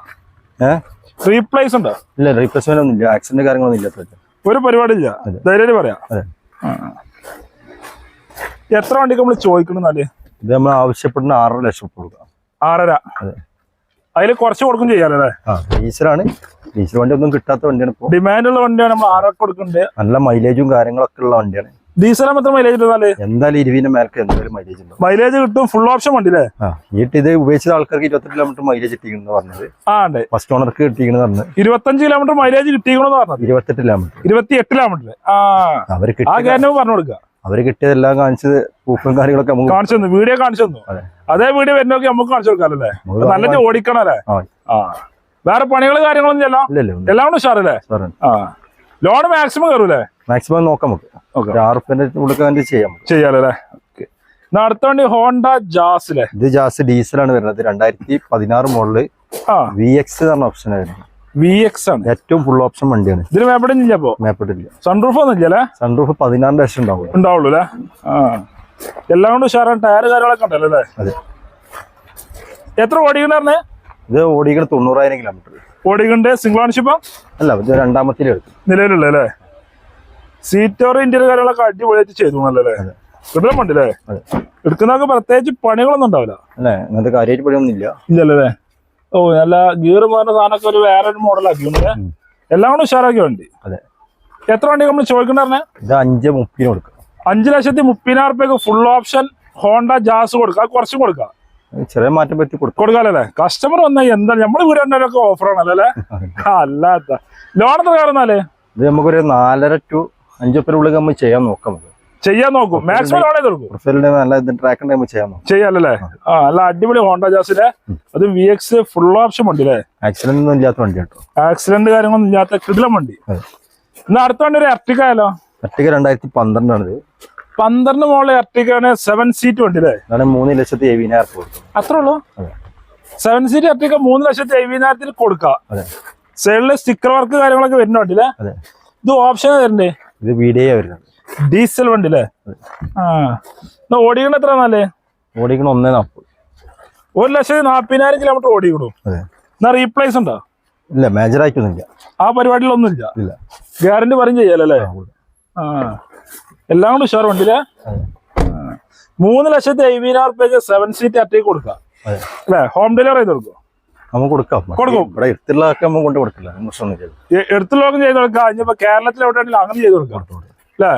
റീപ്ലേസ് ഉണ്ടോ? ഇല്ല റീപ്ലേസ്മെന്റ് ഒന്നും ഇല്ല ആക്സിഡന്റ് കാര്യങ്ങളൊന്നും ഇല്ല ഒരു പരിപാടി ഇല്ല. ധൈര്യം പറയാം. എത്ര വണ്ടിക്ക് നമ്മൾ ചോദിക്കണം എന്നാൽ ഇത് നമ്മൾ ആവശ്യപ്പെടുന്ന ആറര ലക്ഷം കൊടുക്കാം. ആറര. അതെ. അതിൽ കുറച്ച് കൊടുക്കും ആ ഡീസലാണ് ഡീസൽ വണ്ടി ഒന്നും കിട്ടാത്ത വണ്ടിയാണ് ഇപ്പോൾ ഡിമാൻഡ് ഉള്ള വണ്ടിയാണ് നമ്മൾ ആരൊക്കെ കൊടുക്കുന്നത് നല്ല മൈലേജും കാര്യങ്ങളൊക്കെ ഉള്ള വണ്ടിയാണ്. ഡീസൽ എത്ര മൈലേജ് എന്തായാലും ഇരുപതിന്റെ മേൽക്ക് എന്തായാലും മൈലേജ് ഉണ്ടാവും മൈലേജ് കിട്ടും ഫുൾ ഓപ്ഷൻ വണ്ടി അല്ലേ ആ ഈ ഇത് ഉപയോഗിച്ച ആൾക്കാർക്ക് ഇരുപത്തെട്ട് കിലോമീറ്റർ മൈലേജ് കിട്ടിയെന്ന് പറഞ്ഞത്. ആ ഉണ്ട്. ഫസ്റ്റ് ഓണർക്ക് കിട്ടിയെന്ന് പറഞ്ഞത്. ഇരുപത്തഞ്ച് കിലോമീറ്റർ മൈലേജ് കിട്ടിയിരുന്നു പറഞ്ഞത്. ഇരുപത്തെട്ട് കിലോമീറ്റർ ഇരുപത്തി എട്ട് കിലോമീറ്റർ ആ. അവർ ആ കിട്ടിയ പറഞ്ഞു കൊടുക്കുക. അവർ കിട്ടിയതെല്ലാം കാണിച്ച് പ്രൂഫും കാര്യങ്ങളൊക്കെ നമുക്ക് കാണിച്ചു തന്നു. വീഡിയോ കാണിച്ചു തന്നു. അതേ. വീഡിയോ വരുന്നൊക്കെ നമുക്ക് കാണിച്ചു കൊടുക്കാല്ലേ നല്ല ഓടിക്കണം അല്ലേ? ആ. വേറെ പണികൾ കാര്യങ്ങളൊന്നും എല്ലാം കൊണ്ട് ഉഷാറല്ലേ? ആ. Loan maximum കയറൂലേ? മാക്സിമം നോക്കാം നമുക്ക്. Okay. ഒരു ആറ് ഉള്ളിൽ ചെയ്യാം അടുത്ത വണ്ടി ഹോണ്ട ഇത് ജാസ് ഡീസലാണ് വരുന്നത്. രണ്ടായിരത്തി പതിനാറ് മോഡൽ ആ. വി എക്സ് പറഞ്ഞ ഓപ്ഷൻ ആയിരുന്നു. വി എക്സ് ആണ്. ഏറ്റവും ഫുൾ ഓപ്ഷൻ വണ്ടിയാണ്. ഇതിന് ഇല്ല അപ്പോ? മേപ്പെട്ടില്ല സൺറൂഫ് ഒന്നും ഇല്ലല്ലേ? സൺറൂഫ് പതിനാറ് ലക്ഷം ഉണ്ടാവും ഉണ്ടാവുള്ളൂ അല്ലേ? ആ. എല്ലാം കൊണ്ട് ഉഷാറാണ്. ടയർ കാര്യങ്ങളൊക്കെ ഉണ്ടല്ലോ അല്ലേ? അതെ. എത്ര ഓടിക്കണേ ഇത് ഓടികൾ തൊണ്ണൂറായിരം കിലോമീറ്റർ ഓടിക്കണ്ട് സിംഗിൾ ഓൺഷിപ്പ് അല്ല ഇത് രണ്ടാമത്തെ നിലവിലുള്ള അല്ലേ? സീറ്റോർ ഇന്റീരിയർ കാര്യങ്ങളൊക്കെ അടിപൊളിയായിട്ട് ചെയ്തു അല്ലേ? കിട്ടാൻ വണ്ടി അല്ലേ പ്രത്യേകിച്ച് പണികളൊന്നും ഉണ്ടാവില്ല. അല്ലേ അങ്ങനത്തെ കാര്യമായിട്ട് പണിയൊന്നും ഇല്ല. ഇല്ലല്ലേ? ഓ നല്ല ഗിയർ മാറുന്ന സാധനമൊക്കെ ഒരു വേറെ ഒരു മോഡലാക്കി ഉണ്ട്. എല്ലാം കൂടെ ഉഷാറാക്കി വണ്ടി. അതെ. എത്ര വണ്ടി നമ്മൾ ചോദിക്കണ്ടേ ഇത് അഞ്ച് മുപ്പതിന് കൊടുക്കുക അഞ്ചു ലക്ഷത്തി മുപ്പതിനായിരം റുപ്യക്ക് ഫുൾ ഓപ്ഷൻ ഹോണ്ട ജാസ് കൊടുക്കുക കുറച്ചും കൊടുക്കാം. ചെറിയ മാറ്റം പറ്റി കൊടുക്കും. കൊടുക്കാല്ലേ കസ്റ്റമർ വന്നാൽ എന്താ നമ്മൾ വീട് ഒക്കെ ഓഫർ ആണല്ലോ അല്ലേ? അല്ലാത്ത. ലോൺ എത്ര കയറുന്നാലേ? ഇത് നമുക്കൊരു നാലര ടു അഞ്ചു ഉള്ളിൽ നമ്മൾ ചെയ്യാൻ നോക്കാം നമുക്ക്. ചെയ്യാൻ നോക്കും. മാക്സിമം ലോൺ ചെയ്ത് കൊടുക്കും ചെയ്യാല്ലേ ആ. നല്ല അടിപൊളി ഹോണ്ട ജാസിലെ അത് വി എക്സ് ഫുൾ ഓപ്ഷൻ വണ്ടി അല്ലേ? ആക്സിഡന്റ് ഒന്നും ഇല്ലാത്ത വണ്ടി കേട്ടോ. ആക്സിഡന്റ് കാര്യങ്ങളൊന്നും ഇല്ലാത്ത കിടിലം വണ്ടി. എന്നാ അടുത്ത വണ്ടി ഒരു എർട്ടിക്ക ആയാലോ? അർട്ടിക്ക രണ്ടായിരത്തി പന്ത്രണ്ടാണ് ഇത് പന്ത്രണ്ട് മോളെ എർട്ടിക്കാണ് സെവൻ സീറ്റ് വണ്ടി അല്ലേ? മൂന്ന് ലക്ഷത്തി എഴുപതിനായിരം കൊടുക്കും അത്രേ ഉള്ളൂ? സെവൻ സീറ്റ് എർട്ടിക്ക മൂന്ന് ലക്ഷത്തി എഴുപതിനായിരത്തിൽ കൊടുക്കാം. സൈഡിൽ സ്റ്റിക്കർ വർക്ക് കാര്യങ്ങളൊക്കെ വരുന്ന അതെ. ഇത് ഓപ്ഷൻ തരണ്ടേ ഇത് വീഡിയോ വരുന്നത്. ഡീസൽ വണ്ടി അല്ലേ ആ. എന്നാ ഓടിക്കണ എത്ര നാല് ഓടിക്കണ ഒന്നേ നാൽപ്പത് ഒരു ലക്ഷത്തി നാപ്പതിനായിരം കിലോമീറ്റർ ഓടിക്കണു എന്നാ റീപ്ലേസ് ഉണ്ടോ? ഇല്ല മേജർ ആയിട്ടൊന്നുമില്ല. ആ പരിപാടിയിലൊന്നും ഇല്ല. ഇല്ല ഗ്യാരണ്ടി പറയും ചെയ്യാലല്ലേ? ആ, എല്ലാം കൊണ്ട് ഉഷാർ വണ്ടിയില്ലേ. മൂന്ന് ലക്ഷത്തി അയ്യായിരം റുപ്യക്ക് സെവൻ സീറ്റ് അറ്റേക്ക് കൊടുക്കാം. അല്ലേ? ഹോം ഡെലിവറി ചെയ്ത് കൊടുക്കും നമുക്ക് കൊടുക്കാം. കൊടുക്കും. ഇവിടെ എടുത്തുള്ളതൊക്കെ നമ്മൾ കൊണ്ട് കൊടുക്കില്ല. പ്രശ്നമൊന്നും എടുത്തു ലോകം ചെയ്ത് കൊടുക്കാം. ഇനിയിപ്പോ കേരളത്തിൽ എവിടെയാണെങ്കിലും അങ്ങനെ ചെയ്ത് കൊടുക്കാം. അല്ലേ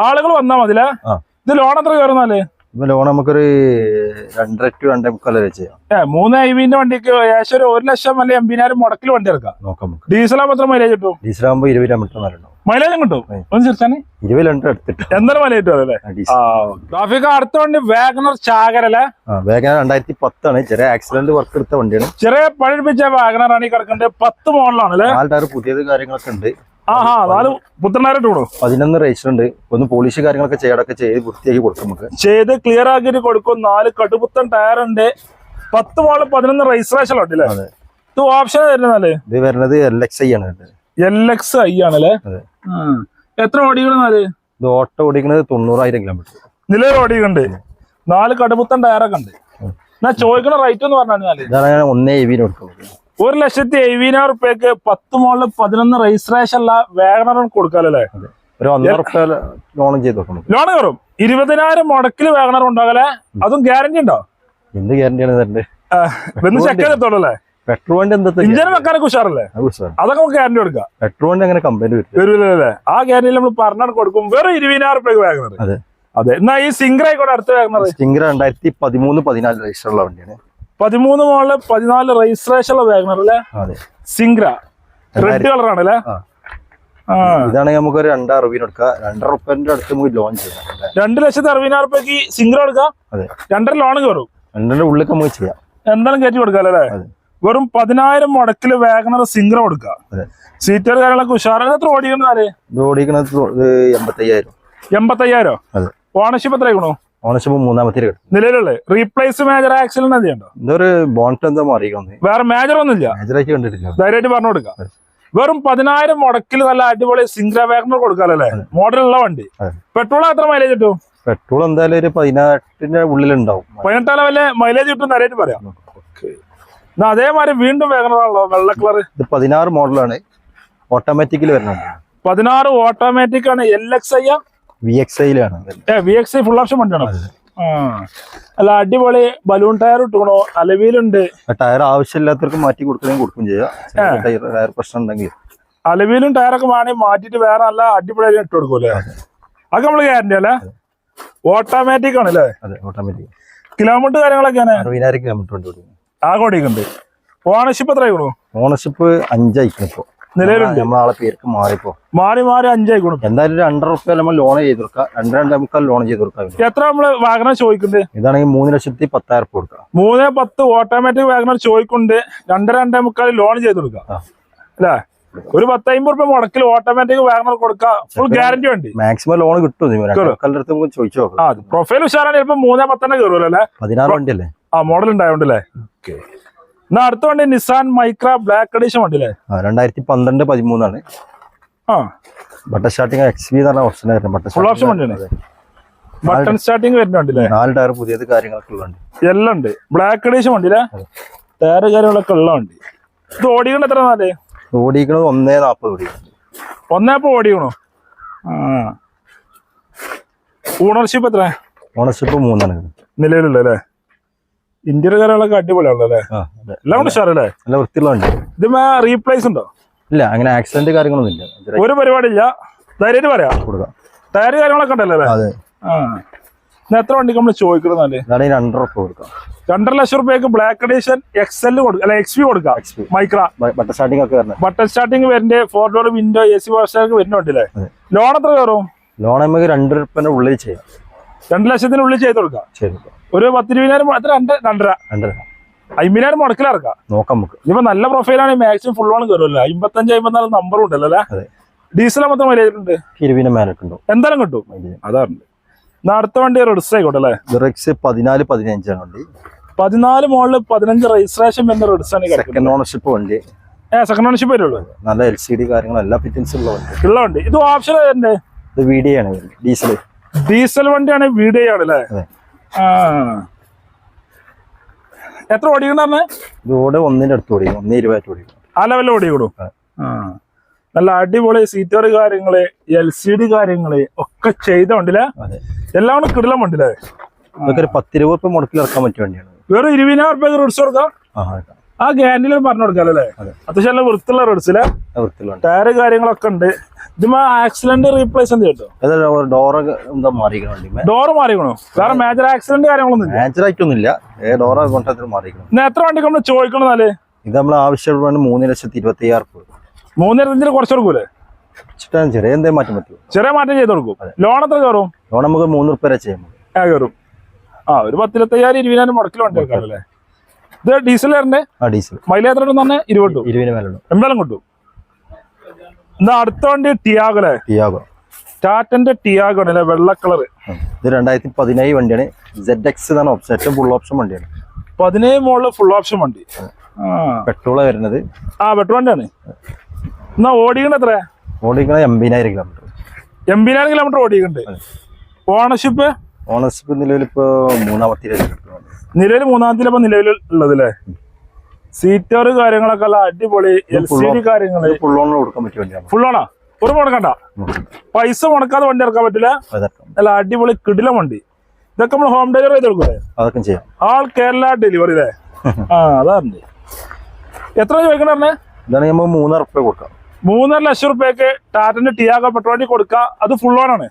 ആളുകൾ വന്നാ മതില്ലേ ആ. ഇത് ലോൺ എത്ര കയറുന്നാൽ ഇപ്പൊ ലോൺ നമുക്കൊരു രണ്ടര ടു രണ്ടേ മുക്കാൽ വരെ ചെയ്യാം. ഏഹ് മൂന്ന് ഐ വിന്റെ വണ്ടിക്ക് ഏകദേശം ഒരു ഒരു ലക്ഷം അല്ലെങ്കിൽ എൺപതിനായിരം മുടക്കിൽ വണ്ടി എടുക്കാം. നോക്കാം നമുക്ക്. ഡീസലാകുമ്പോൾ എത്ര മൈലേജ് കിട്ടും? ഡീസൽ ആകുമ്പോൾ ഇരുപത് കിലോമീറ്റർ നേരം മൈലേജ് കിട്ടും? എന്തൊരു ഒന്ന് ചെറുത്താനെ ഇരുപത് കിലോമീറ്റർ എടുത്തിട്ട്. എന്തായാലും മൈലേജ് കിട്ടും ട്രാഫിക് അടുത്ത വണ്ടി വാഗണർ ചാകരല്ലേ ആ വേഗന രണ്ടായിരത്തി പത്താണ്. ചെറിയ ആക്സിഡന്റ് വർക്ക് എടുത്ത വണ്ടിയാണ്. ചെറിയ പഴിപ്പിച്ച വാഗണർ ആണ് ഈ കിടക്കുന്നത് പത്ത് മോഡലാണ് അല്ലേ? ടയർ പുതിയത് കാര്യങ്ങളൊക്കെ ഉണ്ട്. നാല് പതിനൊന്ന് രജിസ്റ്റർ ഉണ്ട് ഒന്ന് പോളിഷ് കാര്യങ്ങളൊക്കെ ചെയ്യടൊക്കെ ചെയ്ത് വൃത്തിയാക്കി കൊടുക്കും നമുക്ക്. ചെയ്ത് ക്ലിയർ ആക്കിയിട്ട് കൊടുക്കും. നാല് കടുപുത്തൻ ടയർ ഉണ്ട്. പത്ത് മോൾ പതിനൊന്ന് രജിസ്ട്രേഷൻ ഉണ്ട് അല്ലേ അതെ. ഇത് ഓപ്ഷൻ ഇത് വരുന്നത് എൽ എക്സ് ഐ ആണ്. എൽ എക്സ് ഐ ആണല്ലേ. എത്ര ഓടിക്കണെന്നാൽ ഇത് ഓട്ടോ ഓടിക്കുന്നത് തൊണ്ണൂറായിരം കിലോമീറ്റർ നിലവിൽ ഓടിക്കുന്നുണ്ട് നാല് കടുപുത്തൻ ടയറൊക്കെ ഉണ്ട്. ഞാൻ ചോദിക്കണ റേറ്റ് എന്ന് ഞാൻ ഒന്നേ എവിന് കൊടുക്കുന്നത്. ഒരു ലക്ഷത്തി എഴുപതിനായിരം റുപ്യക്ക് പത്ത് മോളിൽ പതിനൊന്ന് രജിസ്ട്രേഷൻ ഉള്ള വേഗണറും കൊടുക്കാല്ലേ ഒരു ഒന്നര റുപ്യ ചെയ്ത് നോക്കാം ലോൺ കയറും. ഇരുപതിനായിരം മുടക്കിൽ വേഗണർ ഉണ്ടാകല്ലേ അതും ഗ്യാരണ്ടി ഉണ്ടോ? എന്ത് ഗ്യാരണ്ടിയാണ് ചെക്ക് ചെയ്തിട്ടുള്ളല്ലേ പെട്രോൾ വണ്ടി എന്താ ഇഞ്ചിന് വെക്കാനൊക്കെ ഉഷാറല്ലേ? അതൊക്കെ നമുക്ക് ഗ്യാരണ്ടി കൊടുക്കാം. പെട്രോൾ വണ്ടി അങ്ങനെ കമ്പനി വരും ആ ഗ്യാരണ്ടി നമ്മൾ പറഞ്ഞാൽ കൊടുക്കും. വെറും ഇരുപതിനായിരം റുപ്യക്ക് വേഗണർ അതെ. അതെ. എന്നാ ഈ സിംഗർ ആയിക്കോട്ടെ അടുത്ത വേഗണർ സിംഗർ രണ്ടായിരത്തി പതിമൂന്ന് പതിനാല് രജിസ്റ്റർ ഉള്ള വണ്ടിയാണ്. പതിമൂന്ന് മോളിൽ പതിനാല് രജിസ്ട്രേഷൻ ഉള്ള വേഗണർ അല്ലേ സിംഗ്ര റെഡ് കളർ ആണ് ആ. ആ. ഇതാണെങ്കിൽ നമുക്ക് ഒരു രണ്ടാം അറുപതിന് എടുക്കാം രണ്ടര റുപ്യന്റെ അടുത്ത് നമുക്ക് ലോൺ ചെയ്യാം. അല്ലേ? രണ്ട് ലക്ഷത്തി അറുപതിനായിരം റുപ്യക്ക് സിംഗർ എടുക്കാം രണ്ടര ലോൺ കയറും രണ്ടര ഉള്ളിൽ നമുക്ക് ചെയ്യാം. എന്തായാലും കയറ്റി കൊടുക്കാം അല്ലേ? വെറും പതിനായിരം മുടക്കിൽ വാഗണർ സിംഗ്ര കൊടുക്കാം. സീറ്റർ കാര്യങ്ങളൊക്കെ ഉഷാറാണ്. എത്ര ഓടിക്കണത് ഇത് ഓടിക്കുന്നത് എൺപത്തയ്യായിരം. എൺപത്തയ്യായിരം? ഓണർഷിപ്പ് എത്രയാക്കണോ ഓണർഷിപ്പ് മൂന്നാമത്തെ നിലവിലുള്ള റീപ്ലേസ് മേജർ ആക്സിഡന്റ് എന്ത് ചെയ്യണ്ടോ ഇതൊരു ബോണ്ട് എന്താ മാറിയിരിക്കുന്നത് വേറെ മേജർ ഒന്നുമില്ല. മേജറാക്കി കണ്ടിട്ടില്ല. ധൈര്യമായിട്ട് പറഞ്ഞു കൊടുക്കാം. വെറും പതിനായിരം മുടക്കിൽ നല്ല അടിപൊളി സിംഗ്ര വേഗം കൊടുക്കാല്ലേ മോഡൽ ഉള്ള വണ്ടി. പെട്രോൾ എത്ര മൈലേജ് കിട്ടും? പെട്രോൾ എന്തായാലും ഒരു പതിനെട്ടിന്റെ ഉള്ളിലുണ്ടാവും. പതിനെട്ടാല വല്ല മൈലേജ് കിട്ടും ധൈര്യമായിട്ട് പറയാം. എന്നാ അതേമാതിരി വീണ്ടും വേഗണതാണല്ലോ വെള്ള കളർ ഇത് പതിനാറ് മോഡലാണ് ഓട്ടോമാറ്റിക്കിൽ വരുന്നത് പതിനാറ് ഓട്ടോമാറ്റിക് ആണ്. L X I V X ഐയിലാണ് V X I full option വണ്ടിയാണ്? അല്ല അടിപൊളി ബലൂൺ ടയർ ഇട്ടുകണോ അലവിയിലുണ്ട്. ടയർ ആവശ്യമില്ലാത്തവർക്ക് മാറ്റി കൊടുക്കുകയും കൊടുക്കുകയും ചെയ്യാം. ടയർ പ്രശ്നം ഉണ്ടെങ്കിൽ അലവിയിലും ടയറൊക്കെ വേണമെങ്കിൽ മാറ്റിട്ട് വേറെ നല്ല അടിപൊളി ഇട്ട് കൊടുക്കൂലേ അതൊക്കെ നമ്മൾ ഗ്യാരണ്ടി അല്ലേ? ഓട്ടോമാറ്റിക് ആണല്ലേ അല്ലേ? അതെ ഓട്ടോമാറ്റിക് കിലോമീറ്റർ കാര്യങ്ങളൊക്കെയാണ് അറുപതിനായിരം കിലോമീറ്റർ ഓടിക്കുന്നത്. ആകെ ഓടിക്കുന്നുണ്ട് ഓണർഷിപ്പ് എത്ര ആയിക്കണു ഓണർഷിപ്പ് അഞ്ചായിക്കണം ഇപ്പൊ. നിലവിലുണ്ട്. നമ്മളാളെ പേർക്ക് മാറിപ്പോ. മാറി മാറി അഞ്ചായിക്കണു എന്തായാലും ഒരു രണ്ടര റുപ്യ നമ്മൾ ലോൺ ചെയ്ത് കൊടുക്കാം. രണ്ട് രണ്ടേ മുക്കാൽ ലോൺ ചെയ്ത് കൊടുക്കാം എത്ര നമ്മൾ വാഗണർ ചോദിക്കുന്നുണ്ട് ഇതാണെങ്കിൽ മൂന്ന് ലക്ഷത്തി പത്തായിരം റുപ്യ കൊടുക്കാം മൂന്ന് പത്ത് ഓട്ടോമാറ്റിക് വാഗണർ ചോദിക്കുന്നുണ്ട് രണ്ടര രണ്ടേ മുക്കാൽ ലോൺ ചെയ്ത് കൊടുക്കാം. അല്ലേ? ഒരു പത്തമ്പത് റുപ്യ മുടക്കിൽ ഓട്ടോമാറ്റിക് വാഗണർ കൊടുക്കാം. ഫുൾ ഗ്യാരണ്ടി വേണ്ടി. മാക്സിമം ലോൺ കിട്ടും ചോദിച്ചോ നമുക്ക് പ്രൊഫൈൽ ഉഷാറാണ് ചിലപ്പോ മൂന്നേ പത്തന്നെ കയറുമല്ലോ അല്ലേ? പതിനാറ് വണ്ടിയല്ലേ? ആ മോഡൽ ഉണ്ടായോണ്ടല്ലേ? എന്നാ അടുത്ത വണ്ടി നിസാൻ മൈക്ര ബ്ലാക്ക് എഡിഷൻ വണ്ടി അല്ലേ രണ്ടായിരത്തി പന്ത്രണ്ട് പതിമൂന്നാണ്. ആ. ബട്ടർ സ്റ്റാർട്ടിംഗ് എക്സ് ബി എന്ന് പറഞ്ഞ ഓപ്ഷൻ ആയിരുന്നു Full option വണ്ടിയാണ്. ബട്ടൺ സ്റ്റാർട്ടിംഗ് വരുന്ന വണ്ടില്ലേ നാല് ടയർ പുതിയത് കാര്യങ്ങളൊക്കെ ഉള്ളുണ്ട് എല്ലാം ഉണ്ട്. Black edition വണ്ടിയില്ലേ? ടയർ കാര്യങ്ങളൊക്കെ ഉള്ള വണ്ടി. ഇത് ഓടിക്കണ്ട എത്ര നാല് ഓടിക്കണത് ഒന്നേ നാൽപ്പത് ഒന്നേ ഒന്നേപ്പോ ഓടിക്കണോ? ആ. ഓണർഷിപ്പ് എത്ര ഓണർഷിപ്പ് മൂന്നാണ്. നിലവിലുള്ള അല്ലേ? ഇന്ത്യയുടെ കാര്യങ്ങളൊക്കെ അടിപൊളിയാണല്ലോ അല്ലേ? എല്ലാം കൂടെ ഉഷാറല്ലേ നല്ല വൃത്തിയുള്ള വണ്ടി മാ റീപ്ലേസ് ഉണ്ടോ? ഇല്ല അങ്ങനെ ആക്സിഡന്റ് കാര്യങ്ങളൊന്നും ഇല്ല ഒരു ഒരു പരിപാടിയില്ല. ധൈര്യമായിട്ട് പറയാം. കൊടുക്കാം. ടയറ് കാര്യങ്ങളൊക്കെ ഉണ്ടല്ലോ അല്ലേ? അതെ. ആ. എത്ര വണ്ടിക്ക് നമ്മൾ ചോദിക്കുന്നത് രണ്ടര റുപ്യ കൊടുക്കാം. രണ്ടര ലക്ഷം റുപ്യക്ക് ബ്ലാക്ക് എഡിഷൻ എക്സ് എൽ കൊടുക്കാം അല്ല എക്സ് പി കൊടുക്കാം. മൈക്ര ബട്ടൺ ബട്ടർ സ്റ്റാർട്ടിംഗ് ഒക്കെ വരണം ബട്ടൺ സ്റ്റാർട്ടിംഗ് വരുന്നുണ്ട് four door window A C വാഷൊക്കെ വരുന്നുണ്ടല്ലേ. ലോൺ എത്ര കയറും? ലോൺ നമുക്ക് രണ്ടു റുപ്യന്റെ ഉള്ളിൽ ചെയ്യാം. രണ്ട് ലക്ഷത്തിനുള്ളിൽ ചെയ്ത് കൊടുക്കാം. ശരി ഒരു പത്തിരുപതിനായിരം എത്ര രണ്ട് രണ്ടര. രണ്ടര. അമ്പതിനായിരം മുടക്കിലിറക്കാം നോക്കാം നമുക്ക്. ഇപ്പൊ നല്ല പ്രൊഫൈലാണ് മാക്സിമം ഫുൾ ഓൺ കയറുമല്ലോ അമ്പത്തഞ്ച് അമ്പത്തിനാല് നമ്പറും ഉണ്ടല്ലോ അല്ലേ? ഡീസൽ മൊത്തം മര്യാദ ഉണ്ട്? ഇരുപതിന് മേലൊക്കെ ഉണ്ടാവും എന്തായാലും കിട്ടും. എന്നാ അടുത്ത വണ്ടി റെഡിസ്റ്റർ ആയിക്കോട്ടെ റിക്സ് പതിനാല് പതിനഞ്ചാണ് വണ്ടി. പതിനാല് മോളിൽ പതിനഞ്ച് രജിസ്ട്രേഷൻ വരുന്ന റെഡിസ്റ്റർ ആണ് സെക്കൻഡ് ഓണർഷിപ്പ് വണ്ടി. സെക്കൻഡ് ഓണർഷിപ്പ് വരുള്ളൂ. നല്ല എൽ സി ഡി കാര്യങ്ങളും എല്ലാ ഫിറ്റിംഗ്സും ഉള്ള വണ്ടി. ഉള്ള വണ്ടി. ഇത് ഓപ്ഷൻ തന്നെ ഇത് വി ഡി ആണ് ഡീസൽ ഡീസൽ വണ്ടിയാണ് വീഡിയോ ആണ് അല്ലേ? എത്ര ഓടിക്കണ്ടെന്ന് ഒന്നിന്റെ അടുത്ത് ഓടിക്കും ഒന്നേ ഇരുപത് ഓടിക്കും ആ ലെവലിൽ. ആ. നല്ല അടിപൊളി സീറ്റർ കാര്യങ്ങൾ എൽ സി ഡി കാര്യങ്ങൾ ഒക്കെ ചെയ്ത വണ്ടില്ലേ അതെ. എല്ലാം കൂടെ കിടലം വണ്ടില്ലേ രൂപ ഒരു പത്തിരുപത് മുടക്കിൽ ഇറക്കാൻ പറ്റിയ വണ്ടിയാണ്. വെറും ഇരുപതിനായിരം റുപ്യ റെഡ്സ് കൊടുക്കാം ആ ഗ്യാൻഡിൽ പറഞ്ഞു കൊടുക്കാലോ അല്ലേ? അതെ. അത്യാവശ്യം നല്ല വൃത്തിയുള്ള റോഡ്സിലെ ടയറ് കാര്യങ്ങളൊക്കെ ഉണ്ട്. ഇതുമാ ആക്സിഡന്റ് റീപ്ലേസ് എന്ത് കേട്ടോ മാറിയിരിക്കണം വണ്ടി? ഡോറ് മാറിക്കണോ വേറെ മേജർ ആക്സിഡന്റ് കാര്യങ്ങളൊന്നും ഡോറ കൊണ്ടത്തിൽ ഇന്ന് എത്ര വണ്ടി നമ്മൾ ചോദിക്കണോന്നാൽ ഇത് നമ്മൾ ആവശ്യപ്പെടുന്ന മൂന്ന് ലക്ഷത്തി ഇരുപത്തി അയ്യായിരം മൂന്ന് ലക്ഷത്തിന് കുറച്ച് കൊടുക്കൂലേ? ചെറിയ എന്തേ മാറ്റം പറ്റും ചെറിയ മാറ്റം ചെയ്ത് കൊടുക്കും. ലോൺ എത്ര കയറും? ലോൺ നമുക്ക് മൂന്ന് റുപ്യ ചെയ്യാൻ കയറും. ആ ഒരു പത്തിരുപത്തയ്യായിരം ഇരുപതിനായിരം എടുക്കാം അല്ലേ? ഇത് ഡീസൽ വരണ്ടേ? ആ ഡീസൽ. മൈലേജ് എത്ര പറഞ്ഞാൽ ഇരുപത് എന്തായാലും കിട്ടും എന്നാ അടുത്ത വണ്ടി ടിയാഗോ അല്ലേ? ടിയാഗോ. ടാറ്റന്റെ ടിയാഗോ ആണ് അല്ലേ? വെള്ള കളർ. ഇത് രണ്ടായിരത്തി പതിനേഴ് വണ്ടിയാണ്. സെഡ് എക്സ് എന്നാണ് ഓപ്ഷൻ. ഏറ്റവും ഫുൾ ഓപ്ഷൻ വണ്ടിയാണ്. പതിനേഴ് മോളിൽ ഫുൾ ഓപ്ഷൻ വണ്ടി. ആ. പെട്രോളാണ് വരുന്നത്. ആ പെട്രോൾ വണ്ടിയാണ്. എന്നാ ഓടിക്കണ എത്ര ഓടിക്കണ എൺപതിനായിരം കിലോമീറ്റർ എൺപതിനായിരം കിലോമീറ്റർ ഓടിക്കുന്നുണ്ട് ഓണർഷിപ്പ് ഓണർഷിപ്പ് നിലവിൽ ഇപ്പോൾ മൂന്നാമത്തെ കിടക്കുന്നുണ്ട് മൂന്നാമത്തിൽ അപ്പൊ നിലവിൽ ഉള്ളത് അല്ലേ സീറ്റർ കാര്യങ്ങളൊക്കെ അല്ല അടിപൊളി എൽ സി ഡി കാര്യങ്ങൾ. ഫുൾ കൊടുക്കാൻ പറ്റും ഫുൾ ഓണാ ഒരു മുടക്കണ്ട പൈസ മുടക്കാതെ വണ്ടി ഇറക്കാൻ പറ്റില്ല. അല്ല നല്ല അടിപൊളി കിടില വണ്ടി. ഇതൊക്കെ നമ്മൾ ഹോം ഡെലിവറി ചെയ്ത് കൊടുക്കൂലേ? അതൊക്കെ ചെയ്യാം. ആൾ കേരള ഡെലിവറി അല്ലേ ആ അതാണ് എത്ര ചോദിക്കണേ ഇതാണെങ്കിൽ നമുക്ക് മൂന്നര റുപ്യ കൊടുക്കാം. മൂന്നര ലക്ഷം റുപ്യക്ക് ടാറ്റന്റെ ടിയാഗോ പെട്രോൾ വണ്ടി കൊടുക്ക. അത് ഫുൾ ഓൺ ആണ്.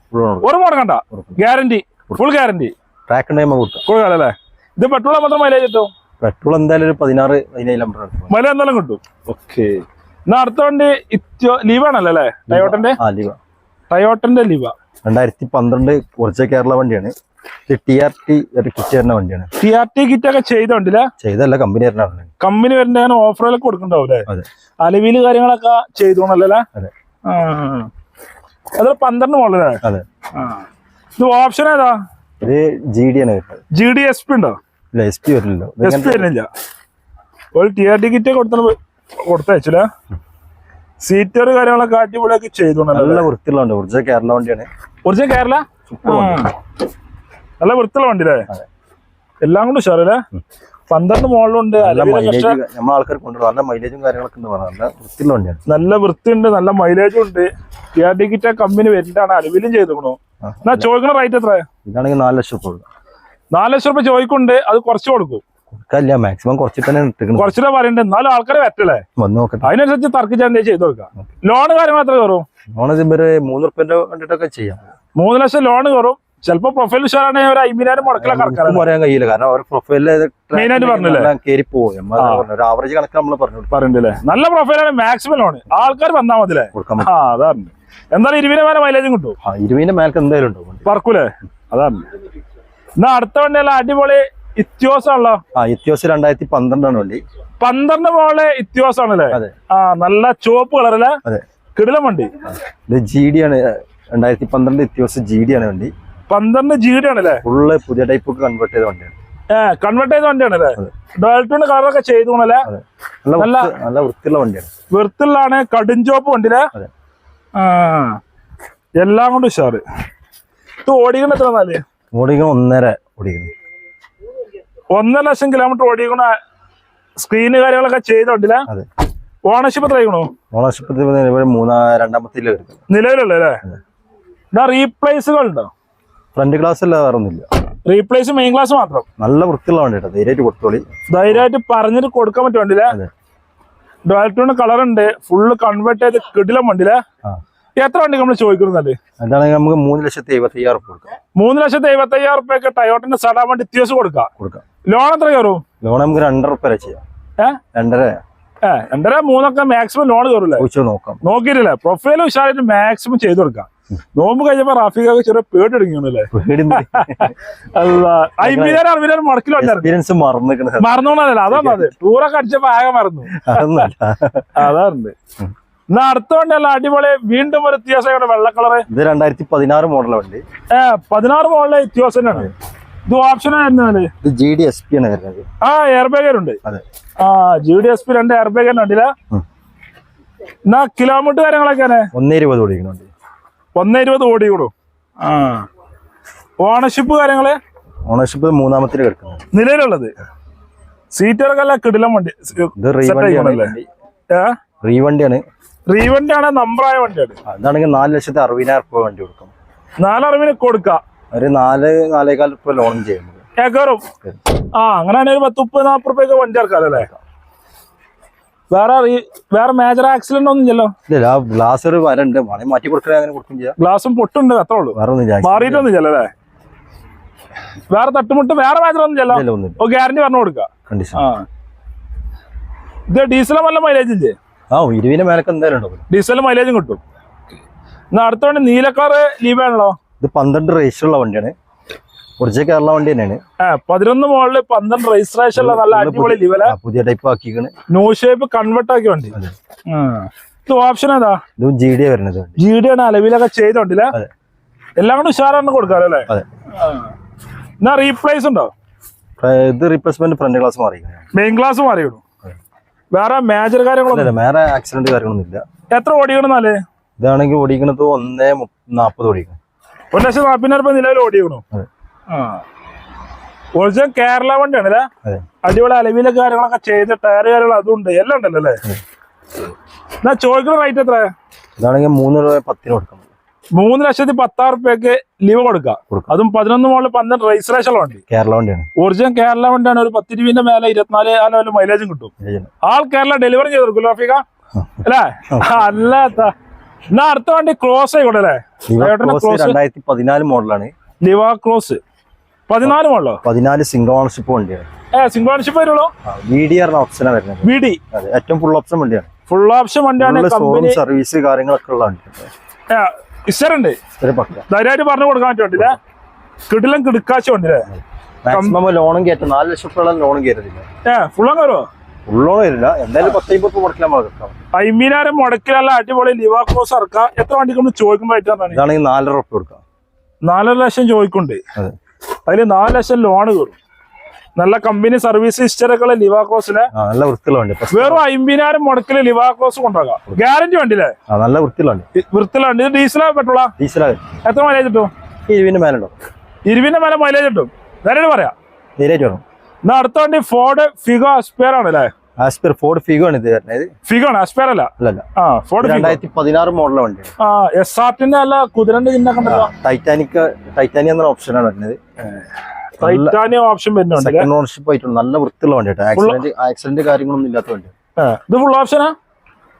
ഒരു മുടക്കണ്ട ഗ്യാരണ്ടി ഫുൾ ഗ്യാരണ്ടി ട്രാക്ക് ഉണ്ടെങ്കിൽ നമുക്ക് കൊടുക്കാം. കൊടുക്കാം അല്ലേ? ഇത് പെട്രോൾ മാത്രം മൈലേജ് കിട്ടും? പെട്രോൾ എന്തായാലും ഒരു പതിനാറ് പതിനേഴ് മൈലേജ് എന്തായാലും കിട്ടും. ഓക്കെ. എന്നാ അടുത്ത വണ്ടി ഇത്യോ ലീവാണല്ലോ അല്ലേ? ടയോട്ടന്റെ? ടയോട്ടന്റെ ലീവ. രണ്ടായിരത്തി പന്ത്രണ്ട് കുറച്ച് കേരള വണ്ടിയാണ്. ടി ആർ ടി കിറ്റ് വരുന്ന വണ്ടിയാണ്. ടി ആർ ടി കിറ്റ് ഒക്കെ ചെയ്തോണ്ടില്ല ചെയ്തല്ല കമ്പനി വരുന്ന കമ്പനി വരുന്ന ഓഫറിലൊക്കെ കൊടുക്കണ്ടാവൂലേ അതെ. അലവിൽ കാര്യങ്ങളൊക്കെ ചെയ്തോണല്ലേ അതെ. പന്ത്രണ്ട് മോളല്ലേ അതെ. ഇത് ഓപ്ഷൻ ഏതാ? ഇത് ജി ഡി ആണ് ജി ഡി എസ് പി ഉണ്ടോ? ഇല്ല എസ് പി വരില്ലല്ലോ എസ് പി വരുന്നില്ല ഒരു ടി ആർ ടി കിറ്റ് കൊടുത്ത കൊടുത്തയച്ചില്ല. സീറ്റർ കാര്യങ്ങളൊക്കെ അടിപൊളിയൊക്കെ ചെയ്തു നല്ല വൃത്തിയുള്ള വണ്ടി ഒറിജിനൽ കേരള വണ്ടിയാണ്. ഒറിജിനൽ കേരള? നല്ല വൃത്തിയുള്ള വണ്ടി അല്ലേ എല്ലാം കൊണ്ടും ഉഷാറല്ലേ? പന്ത്രണ്ട് മോളിലുണ്ട് നമ്മളെ ആൾക്കാർ കൊണ്ടുവരും. നല്ല മൈലേജും കാര്യങ്ങളൊക്കെ ഉണ്ട് നല്ല വൃത്തിയുള്ള വണ്ടിയാണ്. നല്ല വൃത്തിയുണ്ട് നല്ല മൈലേജും ഉണ്ട്. ടിയാർ ടിക്കറ്റ് കമ്പനി വരുന്നതാണ് അലുവിലും ചെയ്തേക്കണു. ആ. എന്നാ ചോദിക്കണ റേറ്റ് എത്ര ഇതാണെങ്കിൽ നാല് ലക്ഷം കൊടുക്കാം നാല് ലക്ഷം രൂപ ചോദിക്കുന്നുണ്ട് അത് കുറച്ച് കൊടുക്കും. മാക്സിമം തന്നെ കുറച്ചുകൂടെ പറയണ്ടേ എന്നാലും ആൾക്കാരെ പറ്റല്ലേ അതിനനുസരിച്ച് തർക്കിച്ചാൽ ചെയ്ത് കൊടുക്കാം ലോണ് കാര്യങ്ങൾ എത്ര കയറും? ഒരു മൂന്ന് റുപ്യന്റെ കണ്ടിട്ടൊക്കെ ചെയ്യാം. മൂന്ന് ലക്ഷം ലോണ് കയറും. ചിലപ്പോ പ്രൊഫൈൽ ഉഷാറാണെങ്കിൽ ഒരു അമ്പതിനായിരം മുടക്കിലൊക്കെ നമുക്കും ഇറക്കാം പറയാൻ കഴിയില്ല. കാരണം അവർ പ്രൊഫൈലിൽ ആയിട്ട് പറഞ്ഞില്ലേ? കയറി പോകും നമ്മൾ ആ. പറഞ്ഞു ഒരു ആവറേജ് കണക്ക് നമ്മൾ പറഞ്ഞു പറഞ്ഞില്ലേ നല്ല പ്രൊഫൈലാണ് മാക്സിമം ലോണ് ആൾക്കാർ വന്നാൽ മതിലേ ആ അതാണ്. എന്തായാലും ഇരുപതിനായിരം മൈലേജും കിട്ടും. ഇരുപതിന്റെ മേൽക്ക് എന്തായാലും ഉണ്ടാവും. പറക്കൂലേ? അതാണ്. എന്നാ അടുത്ത വണ്ടിയല്ല അടിപൊളി ഇത്യോസാണല്ലോ. ആ ഇത്യോസ് രണ്ടായിരത്തി പന്ത്രണ്ടാണ് വണ്ടി. പന്ത്രണ്ട് മോളെ ഇത്യോസാണല്ലേ? ആ നല്ല ചുവപ്പ് കളറിലെ അതെ. കിടിലം വണ്ടി. ഇത് ജി ഡി ആണ് രണ്ടായിരത്തി പന്ത്രണ്ട് ഇത്യോസ് ജി ഡി ആണ് വണ്ടി. പന്ത്രണ്ട് ജി ഡി ആണല്ലേ? ഫുള്ള് പുതിയ ടൈപ്പ് കൺവേർട്ട് ചെയ്ത വണ്ടിയാണ്. കൺവേർട്ട് ചെയ്ത വണ്ടിയാണല്ലേ? അതെ. ഡോൾട്ടോന്റെ കളറൊക്കെ ചെയ്തോണല്ലേ അതെ. നല്ല നല്ല- വൃത്തി- നല്ല വൃത്തിയുള്ള വണ്ടിയാണ്. വൃത്തിയുള്ളതാണ് കടുംചോപ്പ് വണ്ടിയിലെ? ആ എല്ലാം കൊണ്ട് ഉഷാറ്. ഇത് ഓടിക്കണ എത്ര നാല് ഓടിക്കാൻ ഒന്നര ഓടിക്കുന്നു. ഒന്നര ലക്ഷം കിലോമീറ്റർ ഓടിക്കണ സ്ക്രീന് കാര്യങ്ങളൊക്കെ ചെയ്തോണ്ടില്ല? ഓണർഷിപ്പ് എത്രയാണോ ഓണർഷിപ്പ് മൂന്നാ രണ്ടാമത്തെ നിലവിലുള്ള അല്ലേ ഇതാ റീപ്ലേസുകൾ ഉണ്ടോ? ഫ്രണ്ട് ക്ലാസ് അല്ല വേറെ ഒന്നുമില്ല. റീപ്ലേസ് മെയിൻ ക്ലാസ് മാത്രം? നല്ല വൃത്തിയുള്ള വണ്ടി കേട്ടോ ധൈര്യമായിട്ട് കൊടുത്തോളി. ധൈര്യമായിട്ട് പറഞ്ഞിട്ട് കൊടുക്കാൻ പറ്റും വണ്ടിയിലെ അതെ കളർ ഉണ്ട് ഫുള്ള് കൺവേർട്ട് ചെയ്ത് കിടിലം വണ്ടിയിലെ എത്ര വണ്ടി നമ്മൾ ചോദിക്കുന്നതല്ലേ അതാണെങ്കിൽ നമുക്ക് മൂന്ന് ലക്ഷത്തി എഴുപത്തി അയ്യായിരം കൊടുക്കാം. മൂന്ന് ലക്ഷത്തി എഴുപത്തി അയ്യായിരം റുപ്യൊക്കെ ടയോട്ടിന്റെ സടാ വണ്ടി ഇത്യാവശ്യം കൊടുക്കാം. കൊടുക്കാം. ലോൺ എത്ര കയറും? ലോൺ നമുക്ക് രണ്ടര റുപ്യ വരെ ചെയ്യാം. ഏഹ് രണ്ടര. ഏഹ് രണ്ടര മൂന്നൊക്കെ മാക്സിമം ലോൺ കയറില്ലേ? നോക്കാം. നോക്കിയിട്ടില്ലേ? പ്രൊഫൈൽ ഉഷാറായിട്ട് മാക്സിമം ചെയ്ത് കൊടുക്കാം. നോമ്പ് കഴിഞ്ഞപ്പോ റാഫിക്കൊക്കെ ചെറിയ പേടി അമ്പതിനായിരം അറുപതിനായിരം മുടക്കിലോ എക്സ്പീരിയൻസ് മറന്നു മറന്നോണ്ടല്ല അതാണ് അത് ടൂറൊക്കെ അടിച്ചപ്പോ ആകെ മറന്നു. അതാണ് അതാറുണ്ട് എന്നാ അടുത്ത വണ്ടിയല്ല അടിപൊളി. വീണ്ടും ഒരു വ്യത്യാസം വെള്ള കളറ്. ഇത് രണ്ടായിരത്തി പതിനാറ് മോഡൽ വണ്ടി. ഏ പതിനാറ് മോഡൽ വ്യത്യാസം ഇത് ഓപ്ഷൻ ഇത് ജി ഡി എസ് പി ആണ് വരുന്നത്. ആ എയർ ബാഗർ ഉണ്ട്. അതെ. ആ ജി ഡി എസ് പി രണ്ട് എയർ ബാഗർ ഉണ്ടല്ലേ. എന്നാ കിലോമീറ്റർ കാര്യങ്ങളൊക്കെയാണ് ഒന്നേ ഇരുപത് ഓടിക്കുന്ന ഒന്നേ ഇരുപത് ഓടി കൂടും ആ. ഓണർഷിപ്പ് കാര്യങ്ങൾ ഓണർഷിപ്പ് മൂന്നാമത്തെ കിടക്കുന്നത് നിലവിലുള്ളത്. സീറ്റുകൾക്കല്ല കിടിലം വണ്ടി. ഇത് റീ Set റീവണ്ടി ആണ് നമ്പറായ വണ്ടിയാണ് അതാണെങ്കിൽ നാല് ലക്ഷത്തി അറുപതിനായിരം രൂപ വണ്ടി കൊടുക്കും. നാലറിവിന് കൊടുക്കാം. ഒരു നാല് നാലേകാൽ രൂപ ലോൺ ചെയ്യുന്നത് ഏക്കറും? ആ അങ്ങനെയാണെങ്കിൽ ഒരു പത്ത് മുപ്പത് നാൽപ്പത് റുപ്യൊക്കെ വണ്ടി ഇറക്കാം അല്ലേ? വേറെ വേറെ മേജർ ആക്സിഡന്റ് ഒന്നും ഇല്ലല്ലോ? ഇല്ല ആ ഗ്ലാസ് ഒരു വരണ്ട്. മണി മാറ്റി കൊടുക്കണേ അങ്ങനെ കൊടുക്കും ചെയ്യാം. ഗ്ലാസും പൊട്ടുണ്ട് അത്രേ ഉള്ളൂ. വേറെ ഒന്നും മാറിയിട്ടൊന്നും ഇല്ല അല്ലേ? വേറെ തട്ടുമുട്ട് വേറെ മേജർ ഒന്നും ഇല്ലല്ലോ? ഗ്യാരണ്ടി പറഞ്ഞു കൊടുക്കാം. കണ്ടീഷൻ ആ. ഇത് ഡീസലും വല്ല മൈലേജ് ഇല്ലേ? ആ ഇരുവിന്റെ മേലക്ക് എന്തായാലും ഉണ്ടാവും. ഡീസൽ മൈലേജും കിട്ടും. എന്നാ അടുത്ത വണ്ടി നീലക്കാറ് ലീവ് ആണല്ലോ? ഇത് പന്ത്രണ്ട് രജിസ്റ്റർ ഉള്ള വണ്ടിയാണ്. ഒറിജിനൽ കേരള വണ്ടി തന്നെയാണ്. പതിനൊന്ന് മോളിൽ പന്ത്രണ്ട് രജിസ്ട്രേഷൻ ഉള്ള നല്ല അടിപൊളി ലീവല പുതിയ ടൈപ്പ് ആക്കിക്കണ് നോ ഷേപ്പ് കൺവെർട്ട് ആക്കി വണ്ടി. ഇത് ഓപ്ഷൻ ഏതാ? ഇതും ജി ഡി വരുന്നത് ജി ഡി ആണ് അലവിലൊക്കെ ചെയ്തോണ്ടില്ല എല്ലാം കൊണ്ട് ഉഷാറാണ് കൊടുക്കാറ് അല്ലേ. എന്നാ റീപ്ലേസ് ഉണ്ടോ? ഇത് റീപ്ലേസ്മെന്റ് ഫ്രണ്ട് ക്ലാസ് മാറി മെയിൻ ക്ലാസ് മാറിയിടും. വേറെ മേജർ കാര്യങ്ങളൊന്നും വേറെ ആക്സിഡന്റ് കാര്യങ്ങളൊന്നും ഇല്ല. എത്ര ഓടിക്കണമെന്നാലേ ഇതാണെങ്കിൽ ഓടിക്കണത് ഒന്നേ നാപ്പത് ഓടിക്കണം. ഒരു ലക്ഷം നാൽപ്പതിനായിരം രൂപ നിലവിൽ ഓടിക്കണു. ആ. ഒറിജിനൽ കേരള വണ്ടിയാണ് അല്ലേ അടിപൊളി അലവിലെ കാര്യങ്ങളൊക്കെ ചെയ്ത് ടയർ കാര്യങ്ങൾ അതുണ്ട് എല്ലാം ഉണ്ടല്ലോ? അല്ലേ എന്നാ ചോദിക്കുന്ന റേറ്റ് എത്ര ഇതാണെങ്കിൽ മൂന്ന് രൂപ പത്തിന് കൊടുക്കണം. മൂന്ന് ലക്ഷത്തി പത്താറ് രൂപയ്ക്ക് ലീവ് കൊടുക്കാം കൊടുക്കാം. അതും പതിനൊന്ന് മുകളിൽ പന്ത്രണ്ട് രജിസ്ട്രേഷൻ വണ്ടി. കേരള വണ്ടിയാണ്. ഒറിജിനൽ കേരള വണ്ടിയാണ് ഒരു പത്ത് രൂപന്റെ മേലെ ഇരുപത്തിനാല് ആ ലെവലിൽ മൈലേജും കിട്ടും. ആൾ കേരള ഡെലിവറി ചെയ്ത് കൊടുക്കും ലോഫിക അല്ലേ? അല്ലാത്ത. എന്നാ അടുത്ത വണ്ടി ക്രോസ് ആയിക്കോട്ടെ അല്ലേ? രണ്ടായിരത്തി പതിനാല് മോഡലാണ്. Liva cross. പതിനാല് മോഡലോ? പതിനാല് സിംഗിൾ ഓണർഷിപ്പ് വണ്ടിയാണ്. ഏ സിംഗോൺഷിപ്പ് വരുള്ളൂ. വി ഡി ആറിന് ഓപ്ഷനാണ് വരുന്നത്. വി ഡി അതെ ഏറ്റവും ഫുൾ ഓപ്ഷൻ വണ്ടിയാണ്. ഫുൾ ഓപ്ഷൻ വണ്ടിയാണ് സർവീസ് കാര്യങ്ങളൊക്കെ ഉള്ള വണ്ടി ഇസ്റ്ററുണ്ട് ധൈര്യമായിട്ട് പറഞ്ഞു കൊടുക്കാൻ പറ്റില്ലേ കിടിലും കിടുക്കാച്ച ഉണ്ടല്ലേ മാക്സിമം ലോണും കയറ്റും നാല് ലക്ഷം രൂപ ലോണും കയറുന്നില്ല ഏ ഫുള്ളം കയറോ ലോൺ വരില്ല. എന്തായാലും പത്ത് അമ്പത് മുടക്കില്ല അമ്പതിനായിരം മുടക്കിലല്ല അടിപൊളി ലിവാക്കോ സർക്കാർ. എത്ര വണ്ടിക്ക് നമ്മൾ ചോദിക്കുമ്പോൾ ഇതാണെങ്കിൽ നാലര ഉറുപ്പ് കൊടുക്കാം. നാലര ലക്ഷം ചോദിക്കുന്നുണ്ട്. അതിൽ അതിൽ നാല് ലക്ഷം ലോണ് കയറും നല്ല കമ്പനി സർവീസ് ഹിസ്റ്ററൊക്കെ ലിവാക്കോസിന് നല്ല വൃത്തിയുള്ള വണ്ടി ഇപ്പൊ വെറും അമ്പതിനായിരം മുടക്കിൽ ലിവാക്കോസ് കൊണ്ടുപോകാം ഗ്യാരണ്ടി വണ്ടിയില്ലേ? നല്ല വൃത്തിയുള്ള വണ്ടി വൃത്തിലുണ്ട് ഇത് ഡീസലാ പെട്രോളാ ഡീസലാ എത്ര മൈലേജ് കിട്ടും? ഇരുവിന്റെ മേലുണ്ടോ ഇരുവിന്റെ മേലെ മൈലേജ് കിട്ടും. നേരെ പറയാം. നേരിട്ട് വേണം. എന്നാ അടുത്ത വണ്ടി ഫോർഡ് ഫിഗോ അസ്പെയർ ആണ് അല്ലേ? ആസ്പിയർ ഫോർഡ് ഫിഗോ ആണ് ഇത് വരുന്നത്. ഫിഗോ ആണ് അസ്പയർ അല്ല? അല്ലല്ല. ആ ഫോർഡ് ഫിഗോ രണ്ടായിരത്തി പതിനാറ് മോഡലുള്ള വണ്ടിയാണ് ആ എസ് ആർട്ടിന്റെ അല്ല കുതിരന്റെ ചിഹ്നൊക്കെ ഉണ്ടല്ലോ. ടൈറ്റാനിക് ടൈറ്റാനിയം എന്ന ഓപ്ഷനാണ് വരുന്നത്. ടൈറ്റാനിയം ഓപ്ഷൻ വരുന്നുണ്ട്? സെക്കൻഡ് ഓണർഷിപ്പ് ആയിട്ടുള്ള നല്ല വൃത്തിയുള്ള വണ്ടിയായിട്ട് ആക്സിഡന്റ് ആക്സിഡന്റ് കാര്യങ്ങളൊന്നും ഇല്ലാത്ത വണ്ടി. ഇത് ഫുൾ ഓപ്ഷനാ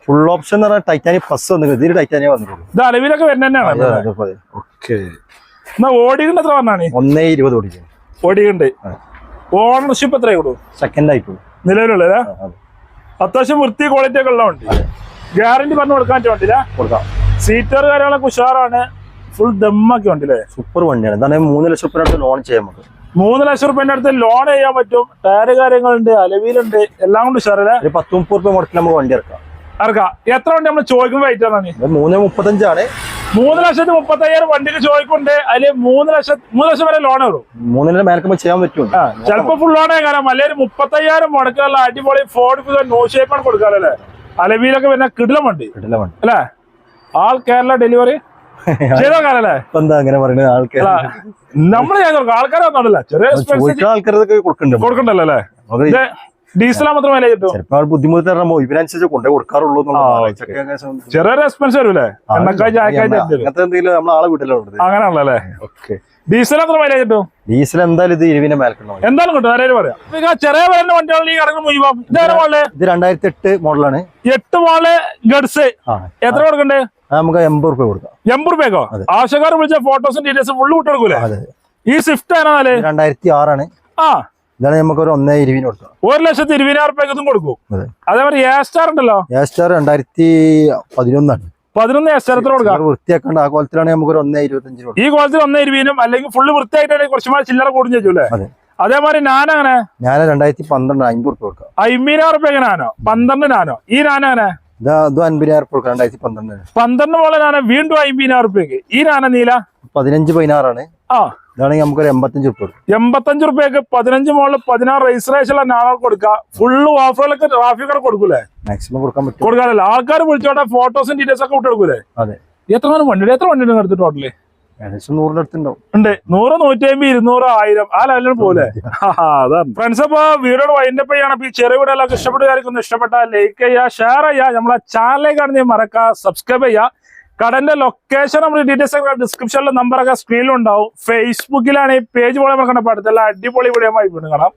ഫുൾ ഓപ്ഷൻ എന്ന് പറഞ്ഞാൽ ടൈറ്റാനിയം പ്ലസ് വന്നിട്ട് ഇതിൽ ടൈറ്റാനിയം വന്നിട്ടുള്ളൂ ഇത് അലവിലൊക്കെ വരുന്ന തന്നെയാണ് ഓക്കെ എന്നാ ഓടിയുണ്ട് എത്ര പറഞ്ഞാണ് ഒന്നേ ഇരുപത് ഓടിക്കും. ഓടിയുണ്ട് ഓണർഷിപ്പ് എത്രയാ കൊടുക്കും സെക്കൻഡ് ആയിട്ടുള്ളൂ. നിലവിലുള്ളത്. അത്യാവശ്യം വൃത്തി ക്വാളിറ്റി ഒക്കെ ഉള്ള വണ്ടി. ഗ്യാരണ്ടി പറഞ്ഞു കൊടുക്കാൻ പറ്റിയ കൊടുക്കാം. സീറ്റർ കാര്യങ്ങളൊക്കെ ഉഷാറാണ്. ഫുൾ ദമ്മൊക്കെ ഉണ്ടല്ലേ? സൂപ്പർ വണ്ടിയാണ്. എന്താണ് മൂന്ന് ലക്ഷം അടുത്ത് ലോൺ ചെയ്യാൻ നമുക്ക് മൂന്ന് ലക്ഷം റുപ്യന്റെ അടുത്ത് ലോൺ ചെയ്യാൻ പറ്റും. ടയർ കാര്യങ്ങളുണ്ട് അലവിയിലുണ്ട് എല്ലാം കൊണ്ട് ഉഷാറല്ലേ? ഒരു പത്ത് മുപ്പത് റുപ്യ മുടക്കി നമുക്ക് വണ്ടി ഇറക്കാം. ഇറക്കാം. എത്ര വണ്ടി നമ്മൾ ചോദിക്കുമ്പോൾ റേറ്റ് ആണ്? മൂന്ന് മുപ്പത്തഞ്ചാണ്. മൂന്ന് ലക്ഷത്തി മുപ്പത്തി അയ്യായിരം വണ്ടിക്ക് ചോദിക്കുന്നുണ്ട്. അതിൽ മൂന്ന് ലക്ഷം മൂന്ന് ലക്ഷം വരെ ലോൺ വരും മൂന്നിന്റെ മേലക്കുമ്പോൾ ചെയ്യാൻ പറ്റും. ചിലപ്പോൾ ചിലപ്പോ ഫുൾ ലോൺ കാരണം അല്ലെങ്കിൽ മുപ്പത്തി അയ്യായിരം മുടക്കാനുള്ള അടിപൊളി ഫോർഡ് നോ ഷേപ്പാണ് കൊടുക്കാറല്ലേ അലവിയിലൊക്കെ വരുന്ന കിടിലം വണ്ടി. കിടിലം വണ്ടി. അല്ലേ? ആൾ കേരള ഡെലിവറി എന്താ അങ്ങനെ പറയുന്നത്? ആൾക്കാർ നമ്മൾ ആൾക്കാരെ ചെറിയ ആൾക്കാരൊക്കെ കൊടുക്കുന്നുണ്ട് കൊടുക്കണ്ടല്ലോ അല്ലേ? നമുക്ക് ഇത് ഡീസലാ മാത്രം വില കിട്ടും ചിലപ്പോ ആൾ ബുദ്ധിമുട്ട് തരണമോ ഇവനനുസരിച്ച് കൊണ്ടേ കൊടുക്കാറുള്ളൂ എന്നുള്ളത് ആ, ആലോചിച്ച് ഓക്കേ. ഒക്കെ സംബന്ധിച്ച് ചെറിയൊരു എക്സ്പെൻസ് വരൂലേ ആ, എണ്ണക്കായ് ചായക്കായ് അങ്ങ- തരും അങ്ങനത്തെ എന്തെങ്കിലും നമ്മളെ ആളെ വീട്ടിലോ കൊടുത്തത് അങ്ങനെയാണല്ലേ ഓക്കെ. ഡീസൽ എത്ര വില കിട്ടും ഡീസൽ എന്തായാലും ഇത് ഇരുവിനെ മേലക്കുള്ള വണ്ടി എന്തായാലും കിട്ടും ആരെയും പറയാം. ഇപ്പൊ ആ ചെറിയ വരുന്ന വണ്ടികളിൽ ഈ കിടക്കുന്ന മുഴുവൻ ഇത് രണ്ടായിരത്തി എട്ട് മോഡലാണ് എട്ട് മോൾ ഗഡ്സ്. എത്ര കൊടുക്കണ്ടേ? നമുക്ക് എൺപത് റുപ്യ കൊടുക്കാം. എൺപത് റുപ്യക്കോ. ആവശ്യക്കാർ വിളിച്ച ഫോട്ടോസും ഡീറ്റെയിൽസും ഫുള്ള് വിട്ടെടുക്കൂലേ ഈ സ്വിഫ്റ്റ് ആണല്ലേ രണ്ടായിരത്തി ആറാണ് ആ. ഇതാണ് നമുക്ക് ഒരു ഒന്നേ ഇരുപതിന് കൊടുക്കാം. ഒരു ലക്ഷത്തി ഇരുപതിനായിരം റുപ്യക്കും കൊടുക്കും. അതെ. അതേപോലെ എ സ്റ്റാർ ഉണ്ടല്ലോ? എ സ്റ്റാർ രണ്ടായിരത്തി പതിനൊന്നാണ്. പതിനൊന്ന് സ്റ്റാർ കൊടുക്കാം. വൃത്തിയാക്കേണ്ട ആ കോലത്തിലാണെങ്കിൽ നമുക്ക് ഒരു ഒന്നേ ഇരുപത്തഞ്ചിന് ഈ കോലത്തിൽ ഒന്നേ ഇരുപതിനും അല്ലെങ്കിൽ ഫുള്ള് വൃത്തിയായിട്ടാണെങ്കിൽ കുറച്ചുകൂടെ ചില്ലറ കൂടും ചോദിച്ചല്ലേ അതെ. അതേമാതിരി നാനങ്ങനെ ഞാൻ രണ്ടായിരത്തി പന്ത്രണ്ട് അമ്പത് റുപ്യ കൊടുക്കാം. അമ്പതിനായിരം റുപ്യ നാനോ? പന്ത്രണ്ട് നാനോ. ഈ നാനങ്ങനെ പന്ത്രണ്ട്. വീണ്ടും അമ്പതിനായിരം റുപ്യക്ക് ഈ നാന നീല? പതിനഞ്ച് പതിനാറാണ്. ആ. ഇതാണെങ്കിൽ നമുക്കൊരു എൺപത്തഞ്ച് റുപ്യ കൊടുക്കാം. എൺപത്തഞ്ച് റുപ്യക്ക് പതിനഞ്ച് മോളിൽ പതിനാറ് രജിസ്ട്രേഷനുള്ള നാളെ കൊടുക്കുക ഫുള്ള് ഓഫറുകളൊക്കെ ട്രാഫിക് കൊടുക്കൂലേ? മാക്സിമം കൊടുക്കാൻ പറ്റും. കൊടുക്കാറില്ല. ആൾക്കാർ വിളിച്ചോട്ടെ ഫോട്ടോസും ഡീറ്റെയിൽസ് ഒക്കെ വിട്ടെടുക്കൂലേ? അതെ. എത്ര വണ്ടി എത്ര വണ്ടി ടോട്ടൽ ഏകദേശം നൂറിന്റെ അടുത്തുണ്ടാവും ഉണ്ട്. നൂറ് നൂറ്റി അമ്പത് ഇരുന്നൂറ് ആയിരം ആ ലെവലിന് പോലെ അതാണ് ഫ്രണ്ട്സ് അപ്പൊ വീടോട് വൈൻഡപ്പ് ചെയ്യണം. അപ്പൊ ഈ ചെറിയ ഇഷ്ടപ്പെട്ടുകാർക്കും ഇഷ്ടപ്പെട്ട ലൈക്ക് ചെയ്യുക ഷെയർ ചെയ്യുക. നമ്മളെ ചാനലിലേക്കാണ് നീ മറക്കുക സബ്സ്ക്രൈബ് ചെയ്യുക. കടന്റെ ലൊക്കേഷൻ നമ്മൾ ഡീറ്റെയിൽസ് ഒക്കെ ഡിസ്ക്രിപ്ഷനിലെ നമ്പറൊക്കെ സ്ക്രീനിലുണ്ടാവും ഫേസ്ബുക്കിലാണ് ഈ പേജ് പോലെ നമുക്ക് അടുത്തുള്ള അടിപൊളി വീഡിയോ ആയി വീണ്ടും കാണാം.